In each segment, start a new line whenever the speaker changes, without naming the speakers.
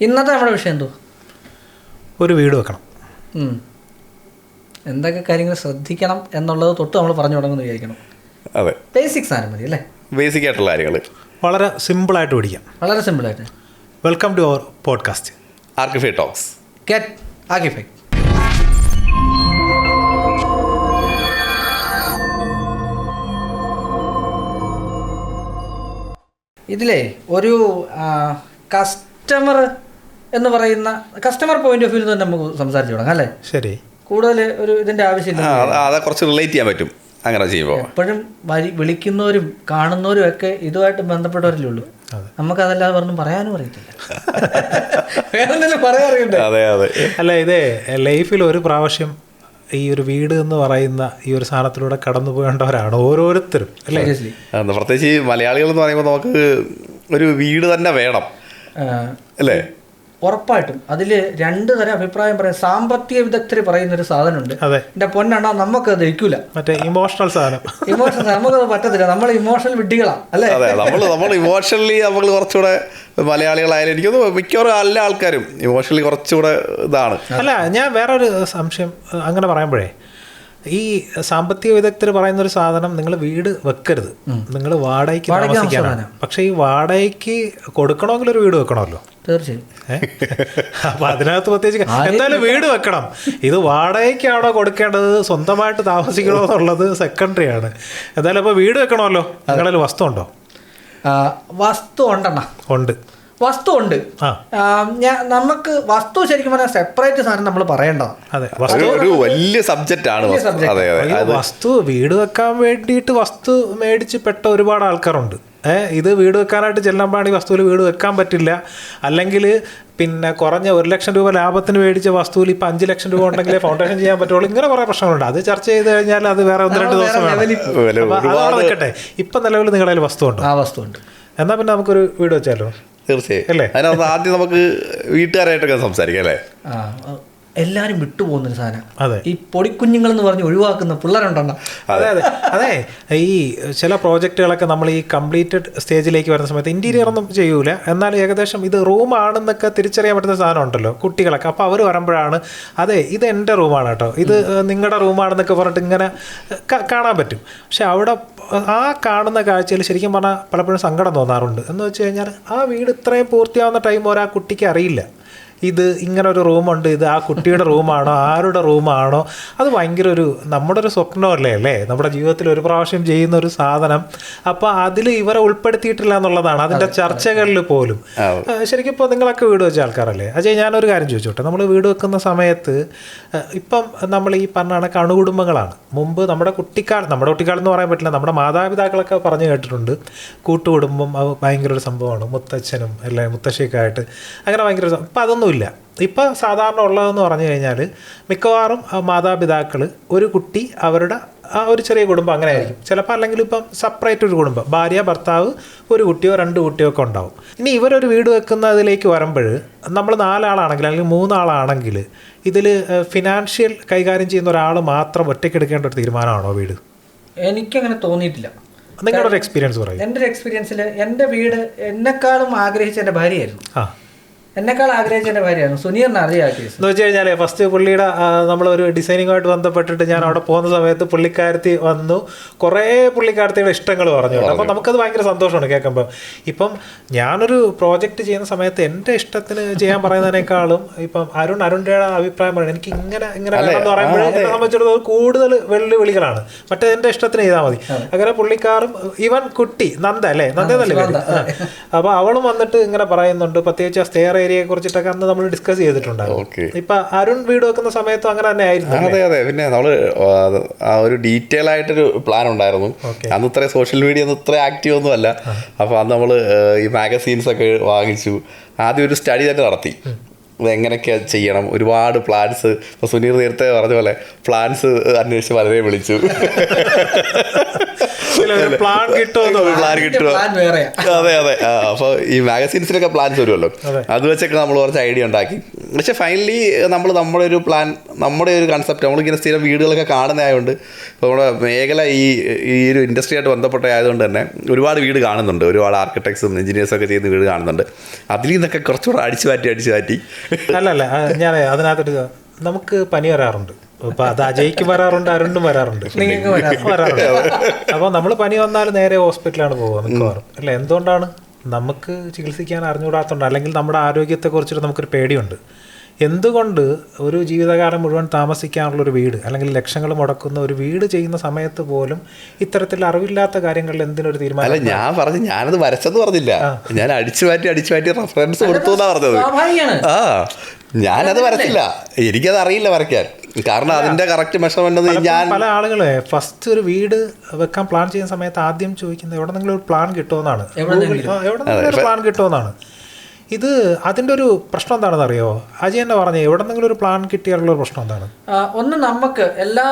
ഇന്നത്തെ നമ്മുടെ വിഷയം എന്തോ
ഒരു വീട് വെക്കണം.
എന്തൊക്കെ കാര്യങ്ങൾ ശ്രദ്ധിക്കണം എന്നുള്ളത് തൊട്ട് നമ്മൾ പറഞ്ഞു തുടങ്ങുന്നു വിചാരിക്കണം
അതെ.
ബേസിക് സാധനം മതി അല്ലേ?
ബേസിക് ആയിട്ടുള്ള കാര്യങ്ങൾ.
വളരെ സിമ്പിളായിട്ട് പഠിക്കാം.
വളരെ സിമ്പിളായിട്ട്
welcome to our podcast
Archify talks
get Archify ഇതിലേ ഒരു കസ്റ്റമർ എന്ന് പറയുന്ന കസ്റ്റമർ പോയിന്റ് ഓഫ് വ്യൂ തന്നെ നമുക്ക് സംസാരിച്ചു തുടങ്ങാം അല്ലേ?
ശരി.
കൂടുതൽ ഒരു ഇതിന്റെ ആവശ്യമില്ല.
അതെ കുറച്ച് റിലേറ്റ് ചെയ്യാൻ പറ്റും. അങ്ങനെ ചെയ്യുമ്പോൾ
എപ്പോഴും വരി വിളിക്കുന്നവരും കാണുന്നവരും ഒക്കെ ഇതുമായിട്ട് ബന്ധപ്പെട്ടവരല്ലേ ഉള്ളൂ. നമുക്കതല്ലാതെ പറഞ്ഞു പറയാനും അറിയത്തില്ല. വേറെ പറയാറിയുണ്ട്
അതെ അതെ.
അല്ല ഇതേ ലൈഫിൽ ഒരു പ്രാവശ്യം ഈ ഒരു വീട് എന്ന് പറയുന്ന ഈ ഒരു സാധനത്തിലൂടെ കടന്നു പോകേണ്ടവരാണ് ഓരോരുത്തരും അല്ലേ?
പ്രത്യേകിച്ച് മലയാളികൾ എന്ന് പറയുമ്പോൾ നമുക്ക് ഒരു വീട് തന്നെ വേണം. അല്ലേ?
ഉറപ്പായിട്ടും അതിൽ രണ്ട് തരം അഭിപ്രായം പറയാം. സാമ്പത്തിക വിദഗ്ധർ പറയുന്ന ഒരു സാധനമുണ്ട്.
എന്റെ
എന്റെ നമുക്ക് അത് ദഹിക്കൂല
മറ്റേ ഇമോഷണൽ സാധനം.
ഇമോഷണൽ നമുക്കത് പറ്റത്തില്ല. നമ്മൾ ഇമോഷണൽ വിഡ്ഢികളാണ് അല്ലേ?
നമ്മൾ നമ്മൾ ഇമോഷണലി നമ്മൾ കുറച്ചുകൂടെ മലയാളികളായാലും എനിക്ക് മിക്കവാറും എല്ലാ ആൾക്കാരും. ഇമോഷണലി കുറച്ചുകൂടെ ഇതാണ്.
അല്ല ഞാൻ വേറൊരു സംശയം അങ്ങനെ പറയുമ്പോഴേ ഈ സാമ്പത്തിക വിദഗ്ധർ പറയുന്ന ഒരു സാധനം നിങ്ങൾ വീട് വെക്കരുത്. നിങ്ങൾ വാടകയ്ക്ക് താമസിക്കാനാണ്. പക്ഷെ ഈ വാടകയ്ക്ക് കൊടുക്കണമെങ്കിൽ ഒരു വീട് വെക്കണമല്ലോ.
തീർച്ചയായും?
അപ്പൊ അതിനകത്ത് പ്രത്യേകിച്ച് എന്തായാലും വീട് വെക്കണം. ഇത് വാടകയ്ക്കാണോ കൊടുക്കേണ്ടത്? സ്വന്തമായിട്ട് താമസിക്കണോ എന്നുള്ളത് സെക്കൻഡറി ആണ് എന്തായാലും അപ്പൊ വീട് വെക്കണമല്ലോ. നിങ്ങളിൽ വസ്തു ഉണ്ടോ
വസ്തു ഉണ്ടെണ്ണ.
ഉണ്ട്.
വസ്തു ഉണ്ട് നമുക്ക് വസ്തു ശരിക്കും പറഞ്ഞാൽ സെപ്പറേറ്റ് സാധനം നമ്മൾ പറയേണ്ടതാണ്
അതെ
ഒരു ഒരു വലിയ സബ്ജക്റ്റ് ആണ് അതെ അതെ.
വസ്തു വീട് വെക്കാൻ വേണ്ടിയിട്ട് വസ്തു മേടിച്ച് പെട്ട ഒരുപാട് ആൾക്കാരുണ്ട്. ഏഹ് ഇത് വീട് വെക്കാനായിട്ട് ചെല്ലുമ്പോഴാണ് ഈ വസ്തുവിൽ വീട് വെക്കാൻ പറ്റില്ല. അല്ലെങ്കിൽ പിന്നെ കുറഞ്ഞ ഒരു ലക്ഷം രൂപ ലാഭത്തിന് മേടിച്ച വസ്തുവിൽ ഇപ്പം അഞ്ച് ലക്ഷം രൂപ ഉണ്ടെങ്കിലേ ഫൗണ്ടേഷൻ ചെയ്യാൻ പറ്റുള്ളൂ. ഇങ്ങനെ കുറേ പ്രശ്നങ്ങളുണ്ട്. അത് ചർച്ച ചെയ്ത് കഴിഞ്ഞാൽ അത് വേറെ ഒന്ന് രണ്ട് ദിവസം വേണം. നിൽക്കട്ടെ ഇപ്പം നിലവിൽ നിങ്ങളുടെ കയ്യിൽ വസ്തു ഉണ്ട്
ആ വസ്തു ഉണ്ട്
എന്നാൽ പിന്നെ നമുക്കൊരു വീട് വെച്ചാലോ?
തീർച്ചയായും
അല്ലേ?
അതിനകത്ത് ആദ്യം നമുക്ക് വീട്ടുകാരായിട്ടൊക്കെ സംസാരിക്കാം അല്ലേ
ആ വിട്ടുപോകുന്ന എല്ലാരും വിട്ടുപോകുന്നൊരു സാധനം.
അതെ.
ഈ പൊടിക്കുഞ്ഞുങ്ങൾ എന്ന് പറഞ്ഞ് ഒഴിവാക്കുന്ന പിള്ളേരുണ്ടെണ്ണ
അതെ അതെ. അതെ ഈ ചില പ്രോജക്റ്റുകളൊക്കെ നമ്മൾ ഈ കംപ്ലീറ്റഡ് സ്റ്റേജിലേക്ക് വരുന്ന സമയത്ത് ഇന്റീരിയർ ഒന്നും ചെയ്യൂല. എന്നാൽ ഏകദേശം ഇത് റൂം ആണെന്നൊക്കെ തിരിച്ചറിയാൻ പറ്റുന്ന സാധനം ഉണ്ടല്ലോ കുട്ടികളൊക്കെ. അപ്പോൾ അവർ വരുമ്പോഴാണ് അതെ ഇത് എന്റെ റൂമാണ് കേട്ടോ. ഇത് നിങ്ങളുടെ റൂമാണെന്നൊക്കെ പറഞ്ഞിട്ട് ഇങ്ങനെ കാണാൻ പറ്റും. പക്ഷെ അവിടെ ആ കാണുന്ന കാഴ്ചയിൽ ശരിക്കും പറഞ്ഞാൽ പലപ്പോഴും സങ്കടം തോന്നാറുണ്ട്. എന്ന് വെച്ച് കഴിഞ്ഞാൽ ആ വീട് ഇത്രയും പൂർത്തിയാവുന്ന ടൈം ഒരാ കുട്ടിക്ക് അറിയില്ല. ഇത് ഇങ്ങനെ ഒരു റൂമുണ്ട് ഇത് ആ കുട്ടിയുടെ റൂമാണോ ആരുടെ റൂമാണോ അത് ഭയങ്കര ഒരു നമ്മുടെ ഒരു സ്വപ്നമല്ലേ അല്ലേ? നമ്മുടെ ജീവിതത്തിൽ ഒരു പ്രാവശ്യം ചെയ്യുന്ന ഒരു സാധനം. അപ്പോൾ അതിൽ ഇവരെ ഉൾപ്പെടുത്തിയിട്ടില്ല എന്നുള്ളതാണ്. അതിന്റെ ചർച്ചകളിൽ പോലും. ശരിക്കും ഇപ്പോൾ നിങ്ങളൊക്കെ വീട് വെച്ച ആൾക്കാരല്ലേ? അജയ് ഞാനൊരു കാര്യം ചോദിച്ചോട്ടെ. നമ്മൾ വീട് വെക്കുന്ന സമയത്ത് ഇപ്പം നമ്മൾ ഈ പറഞ്ഞ കണക്ക് അണുകുടുംബങ്ങളാണ്. മുമ്പ് നമ്മുടെ കുട്ടിക്കാലം നമ്മുടെ കുട്ടിക്കാലം എന്ന് പറയാൻ പറ്റില്ല. നമ്മുടെ മാതാപിതാക്കളൊക്കെ പറഞ്ഞു കേട്ടിട്ടുണ്ട്. കൂട്ടുകുടുംബം ഭയങ്കര ഒരു സംഭവമാണ്. മുത്തച്ഛനും അല്ലെ മുത്തശ്ശിയൊക്കെ ആയിട്ട്. അങ്ങനെ ഭയങ്കര ഇപ്പം സം- ഇപ്പം ഇപ്പോൾ ഇപ്പം സാധാരണ ഉള്ളതെന്ന് പറഞ്ഞു കഴിഞ്ഞാൽ മിക്കവാറും മാതാപിതാക്കൾ ഒരു കുട്ടി അവരുടെ ആ ഒരു ചെറിയ കുടുംബം അങ്ങനെ ആയിരിക്കും ചിലപ്പോൾ അല്ലെങ്കിൽ ഇപ്പം സെപ്പറേറ്റ് ഒരു കുടുംബം. ഭാര്യ ഭർത്താവ് ഒരു കുട്ടിയോ രണ്ട് കുട്ടിയോ ഒക്കെ ഉണ്ടാവും. ഇനി ഇവരൊരു വീട് വെക്കുന്നതിലേക്ക് വരുമ്പോൾ നമ്മൾ നാലാളാണെങ്കിൽ അല്ലെങ്കിൽ മൂന്നാളാണെങ്കിൽ ഇതിൽ ഫിനാൻഷ്യൽ കൈകാര്യം ചെയ്യുന്ന ഒരാൾ മാത്രം ഒറ്റയ്ക്കെടുക്കേണ്ട ഒരു തീരുമാനമാണോ വീട്?
എനിക്കങ്ങനെ തോന്നിയിട്ടില്ല.
നിങ്ങളുടെ ഒരു എക്സ്പീരിയൻസ് പറയും.
എന്റെ ഒരു എക്സ്പീരിയൻസിൽ എന്റെ വീട് എന്നെക്കാളും ആഗ്രഹിച്ച എന്റെ ഭാര്യയായിരുന്നു.
ആ.
എന്നെക്കാൾ ആഗ്രഹിച്ച എന്റെ ഭാര്യയായിരുന്നു സുനീറിന്
എന്ന് വെച്ച് കഴിഞ്ഞാൽ ഫസ്റ്റ് പുള്ളിയുടെ നമ്മളൊരു ഡിസൈനിങ്ങുമായിട്ട് ബന്ധപ്പെട്ടിട്ട് ഞാൻ അവിടെ പോകുന്ന സമയത്ത് പുള്ളിക്കാരത്തി വന്നു. കുറേ പുള്ളിക്കാരത്തിയുടെ ഇഷ്ടങ്ങൾ പറഞ്ഞു. അപ്പം നമുക്കത് ഭയങ്കര സന്തോഷമാണ് കേൾക്കുമ്പോൾ ഇപ്പം ഞാനൊരു പ്രോജക്റ്റ് ചെയ്യുന്ന സമയത്ത് എന്റെ ഇഷ്ടത്തിന് ചെയ്യാൻ പറയുന്നതിനേക്കാളും ഇപ്പം അരുൺ അരുണിന്റെ അഭിപ്രായം പറയുന്നത് എനിക്ക് ഇങ്ങനെ ഇങ്ങനെ എന്ന് പറയുമ്പോൾ എന്നെ സംബന്ധിച്ചിടത്തോളം കൂടുതൽ വെല്ലുവിളികളാണ്. മറ്റേ എന്റെ ഇഷ്ടത്തിന് ചെയ്താൽ മതി. അങ്ങനെ പുള്ളിക്കാരും ഇവൻ കുട്ടി നന്ദ അല്ലേ? നന്ദ എന്നല്ലേ അപ്പോൾ അവളും വന്നിട്ട് ഇങ്ങനെ പറയുന്നുണ്ട്. പ്രത്യേകിച്ച് ആ സ്റ്റെയർ ഏരിയയെ കുറിച്ചിട്ടൊക്കെ അന്ന് നമ്മൾ ഡിസ്കസ് ചെയ്തിട്ടുണ്ടായിരുന്നു. ഇപ്പൊ അരുൺ വീട് വെക്കുന്ന സമയത്തും അങ്ങനെ തന്നെ ആയിരുന്നു
അതെ അതെ പിന്നെ നമ്മൾ ആ ഒരു ഡീറ്റെയിൽ ആയിട്ടൊരു പ്ലാൻ ഉണ്ടായിരുന്നു. അന്ന് ഇത്ര സോഷ്യൽ മീഡിയ ഒന്നും ഇത്ര ആക്റ്റീവ് ഒന്നും അല്ല. അപ്പൊ അന്ന് നമ്മൾ ഈ മാഗസീൻസ് ഒക്കെ വാങ്ങിച്ചു. ആദ്യം ഒരു സ്റ്റഡി തന്നെ നടത്തി. എങ്ങനെയൊക്കെ ചെയ്യണം? ഒരുപാട് പ്ലാൻസ് ഇപ്പൊ സുനീർ നേരത്തെ പറഞ്ഞ പോലെ പ്ലാൻസ് അന്വേഷിച്ച് വളരെ വിളിച്ചു.
പ്ലാൻ
പ്ലാൻ കിട്ടുമോ അതെ അതെ. അപ്പോൾ അപ്പൊ ഈ മാഗസീൻസിലൊക്കെ പ്ലാൻസ് വരുമല്ലോ.
അതെ.
വെച്ചൊക്കെ നമ്മൾ കുറച്ച് ഐഡിയ ഉണ്ടാക്കി. പക്ഷെ ഫൈനലി നമ്മൾ നമ്മുടെ ഒരു പ്ലാൻ നമ്മുടെ ഒരു കൺസെപ്റ്റ് നമ്മളിങ്ങനെ സ്ഥിരം വീടുകളൊക്കെ കാണുന്നതായതുകൊണ്ട് ഇപ്പോൾ നമ്മുടെ മേഖല ഈ ഈ ഒരു ഇൻഡസ്ട്രി ആയിട്ട് ബന്ധപ്പെട്ട ആയതുകൊണ്ട് തന്നെ ഒരുപാട് വീട് കാണുന്നുണ്ട്. ഒരുപാട് ആർക്കിടെക്ട്സും എഞ്ചിനീയേഴ്സും ഒക്കെ ചെയ്യുന്ന വീട് കാണുന്നുണ്ട്. അതിൽ നിന്നൊക്കെ കുറച്ചുകൂടെ അടിച്ചു മാറ്റി അടിച്ചു മാറ്റി
അല്ലല്ല അല്ല ഞാൻ അതിനകത്തൊരു നമുക്ക് പനി വരാറുണ്ട്. അപ്പൊ അത് അജയ്ക്ക് വരാറുണ്ട് അരുണിനും വരാറുണ്ട്. വരാറുണ്ട്. അപ്പോൾ നമ്മൾ പനി വന്നാൽ നേരെ ഹോസ്പിറ്റലാണ് പോകുക മിക്കവാറും. അല്ല എന്തുകൊണ്ടാണ്? നമുക്ക് ചികിത്സിക്കാൻ അറിഞ്ഞുകൂടാത്തതുകൊണ്ട് അല്ലെങ്കിൽ നമ്മുടെ ആരോഗ്യത്തെ കുറിച്ചിട്ട് നമുക്കൊരു പേടിയുണ്ട്. എന്തുകൊണ്ട് ഒരു ജീവിതകാലം മുഴുവൻ താമസിക്കാനുള്ള ഒരു വീട് അല്ലെങ്കിൽ ലക്ഷങ്ങൾ മുടക്കുന്ന ഒരു വീട് ചെയ്യുന്ന സമയത്ത് പോലും ഇത്തരത്തിൽ അറിവില്ലാത്ത കാര്യങ്ങളിൽ എന്തിനൊരു തീരുമാനം
അല്ല ഞാൻ പറഞ്ഞു ഞാനത് വരച്ചെന്ന് പറഞ്ഞില്ല. ഞാൻ അടിച്ചു മാറ്റി അടിച്ചു മാറ്റി റെഫറൻസ് കൊടുത്തു എന്നാ പറഞ്ഞത്.
സ്വാഭാവികമാണ്.
ആ ഞാനത് വരച്ചില്ല. എനിക്കത് അറിയില്ല വരയ്ക്കാൻ. കാരണം അതിന്റെ കറക്റ്റ് മെഷർമെന്റ് ഒന്നും ഞാൻ
പല ആളുകളെ ഫസ്റ്റ് ഒരു വീട് വെക്കാൻ പ്ലാൻ ചെയ്യുന്ന സമയത്ത് ആദ്യം ചോദിക്കുന്നത് എവിടെ നിങ്ങൾ ഒരു പ്ലാൻ കിട്ടുമെന്നാണ്. എവിടെ പ്ലാൻ കിട്ടുമെന്നാണ്. ഇത് അതിന്റെ ഒരു പ്രശ്നം എന്താണെന്ന് അറിയോ? അജയ് എന്നെ പറഞ്ഞു എവിടെ നിന്നെങ്കിലും ഒരു പ്ലാൻ കിട്ടിയാലുള്ള ഒരു പ്രശ്നം എന്താണ്?
ഒന്ന് നമുക്ക് എല്ലാ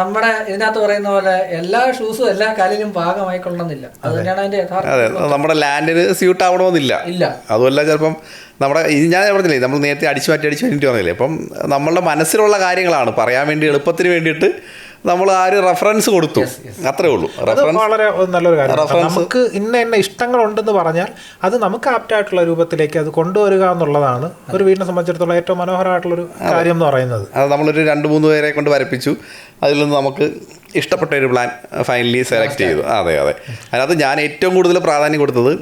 നമ്മുടെ ഇതിനകത്ത് പറയുന്ന പോലെ എല്ലാ ഷൂസും എല്ലാ കാലിലും ഭാഗമായിക്കൊള്ളണമെന്നില്ല അത്. തന്നെയാണ് അതിന്റെ യഥാർത്ഥ
അതെ നമ്മുടെ ലാൻഡിന് സ്യൂട്ട് ആവണമെന്നില്ല.
ഇല്ല.
അതുമല്ല ചിലപ്പം നമ്മുടെ ഞാൻ പറഞ്ഞില്ലേ നമ്മൾ നേരത്തെ അടിച്ചു മാറ്റി അടിച്ചു മാറ്റി പറഞ്ഞില്ലേ? അപ്പം നമ്മളുടെ മനസ്സിലുള്ള കാര്യങ്ങളാണ് പറയാൻ വേണ്ടി എളുപ്പത്തിന് വേണ്ടിയിട്ട് നമ്മൾ ആ ഒരു റെഫറൻസ് കൊടുത്തു. അത്രേ ഉള്ളൂ. റെഫറൻസ്
വളരെ നല്ലൊരു കാര്യമാണ് നമുക്ക് ഇന്ന ഇന്ന ഇഷ്ടങ്ങളുണ്ടെന്ന് പറഞ്ഞാൽ അത് നമുക്ക് ആപ്റ്റ് ആയിട്ടുള്ള രൂപത്തിലേക്ക് അത് കൊണ്ടുവരിക എന്നുള്ളതാണ് ഒരു വീടിനെ സംബന്ധിച്ചിടത്തോളം ഏറ്റവും മനോഹരമായിട്ടുള്ളൊരു കാര്യം എന്ന് പറയുന്നത്.
അത് നമ്മളൊരു രണ്ട് മൂന്ന് പേരെ കൊണ്ട് വരപ്പിച്ചു. അതിൽ നിന്ന് നമുക്ക് ഇഷ്ടപ്പെട്ട ഒരു പ്ലാൻ ഫൈനലി സെലക്ട് ചെയ്തു. അതെ അതെ. അതിനകത്ത് ഞാൻ ഏറ്റവും കൂടുതൽ പ്രാധാന്യം കൊടുത്തത്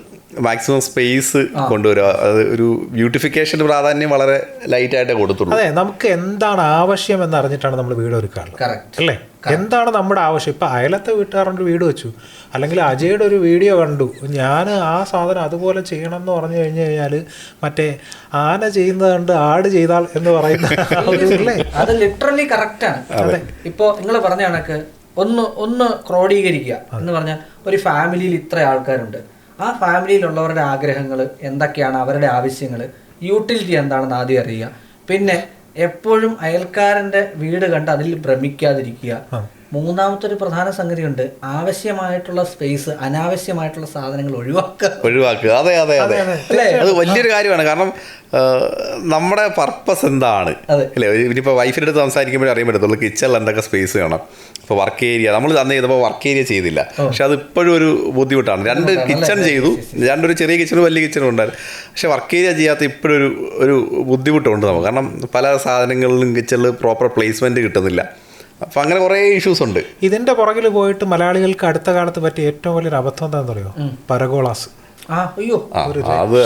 മാക്സിമം സ്പേസ് കൊണ്ടുവരിക. അത് ഒരു ബ്യൂട്ടിഫിക്കേഷൻ പ്രാധാന്യം വളരെ ലൈറ്റായിട്ടേ കൊടുത്തുള്ളൂ.
അതെ നമുക്ക് എന്താണ് ആവശ്യം എന്ന് അറിഞ്ഞിട്ടാണ് നമ്മൾ വീട് ഒരുക്കാറുള്ളത്.
കറക്റ്റ്
അല്ലേ? എന്താണ് നമ്മുടെ ആവശ്യം? ഇപ്പം അയലത്തെ വീട്ടുകാരുടെ വീട് വെച്ചു. അല്ലെങ്കിൽ അജയുടെ ഒരു വീഡിയോ കണ്ടു. ഞാൻ ആ സാധനം അതുപോലെ ചെയ്യണം എന്ന് പറഞ്ഞു കഴിഞ്ഞു കഴിഞ്ഞാൽ മറ്റേ ആന ചെയ്യുന്നത് കണ്ട് ആട് ചെയ്താൽ എന്ന് പറയുന്ന അല്ലേ
അത് ലിറ്ററലി കറക്റ്റ് ആണ്. അതെ. ഇപ്പോ നിങ്ങൾ പറഞ്ഞ കണക്ക് ഒന്ന് ഒന്ന് ക്രോഡീകരിക്കുക എന്ന് പറഞ്ഞാൽ ഒരു ഫാമിലിയിൽ ഇത്ര ആൾക്കാരുണ്ട്. ആ ഫാമിലിയിലുള്ളവരുടെ ആഗ്രഹങ്ങൾ എന്തൊക്കെയാണ്? അവരുടെ ആവശ്യങ്ങൾ. യൂട്ടിലിറ്റി എന്താണെന്ന് ആദ്യം അറിയുക. പിന്നെ എപ്പോഴും അയൽക്കാരന്റെ വീട് കണ്ട് അതിൽ ഭ്രമിക്കാതിരിക്കുക. മൂന്നാമത്തെ ഒരു പ്രധാന സംഗതിയുണ്ട് ആവശ്യമായിട്ടുള്ള സ്പേസ് അനാവശ്യമായിട്ടുള്ള സാധനങ്ങൾ ഒഴിവാക്കുക.
ഒഴിവാക്കുക. അതെ അതെ അതെ.
അല്ലേ?
അത് വലിയൊരു കാര്യമാണ്. കാരണം നമ്മുടെ പർപ്പസ് എന്താണ്? അല്ലേ? ഇനിയിപ്പോൾ വൈഫിന്റെ അടുത്ത് സംസാരിക്കുമ്പോഴേ അറിയാൻ പറ്റത്തുള്ളൂ കിച്ചണിൽ എന്തൊക്കെ സ്പേസ് വേണം. ഇപ്പോൾ വർക്ക് ഏരിയ നമ്മൾ അന്ന് ചെയ്തപ്പോൾ വർക്ക് ഏരിയ ചെയ്തില്ല. പക്ഷെ അത് ഇപ്പോഴും ഒരു ബുദ്ധിമുട്ടാണ്. രണ്ട് കിച്ചൺ ചെയ്തു. രണ്ടൊരു ചെറിയ കിച്ചണും വലിയ കിച്ചണും ഉണ്ടായിരുന്നു. പക്ഷെ വർക്ക് ഏരിയ ചെയ്യാത്ത ഇപ്പോഴൊരു ഒരു ഒരു ബുദ്ധിമുട്ടുണ്ട് നമുക്ക്. കാരണം പല സാധനങ്ങളിലും കിച്ചണിൽ പ്രോപ്പർ പ്ലേസ്മെന്റ് കിട്ടുന്നില്ല. അപ്പം അങ്ങനെ കുറേ ഇഷ്യൂസ് ഉണ്ട്.
ഇതിന്റെ പുറകിൽ പോയിട്ട് മലയാളികൾക്ക് അടുത്ത കാലത്ത് പറ്റിയ ഏറ്റവും വലിയൊരു അബദ്ധം എന്താണെന്ന് പറയുമോ പരഗോളാസ്.
അയ്യോ
അത്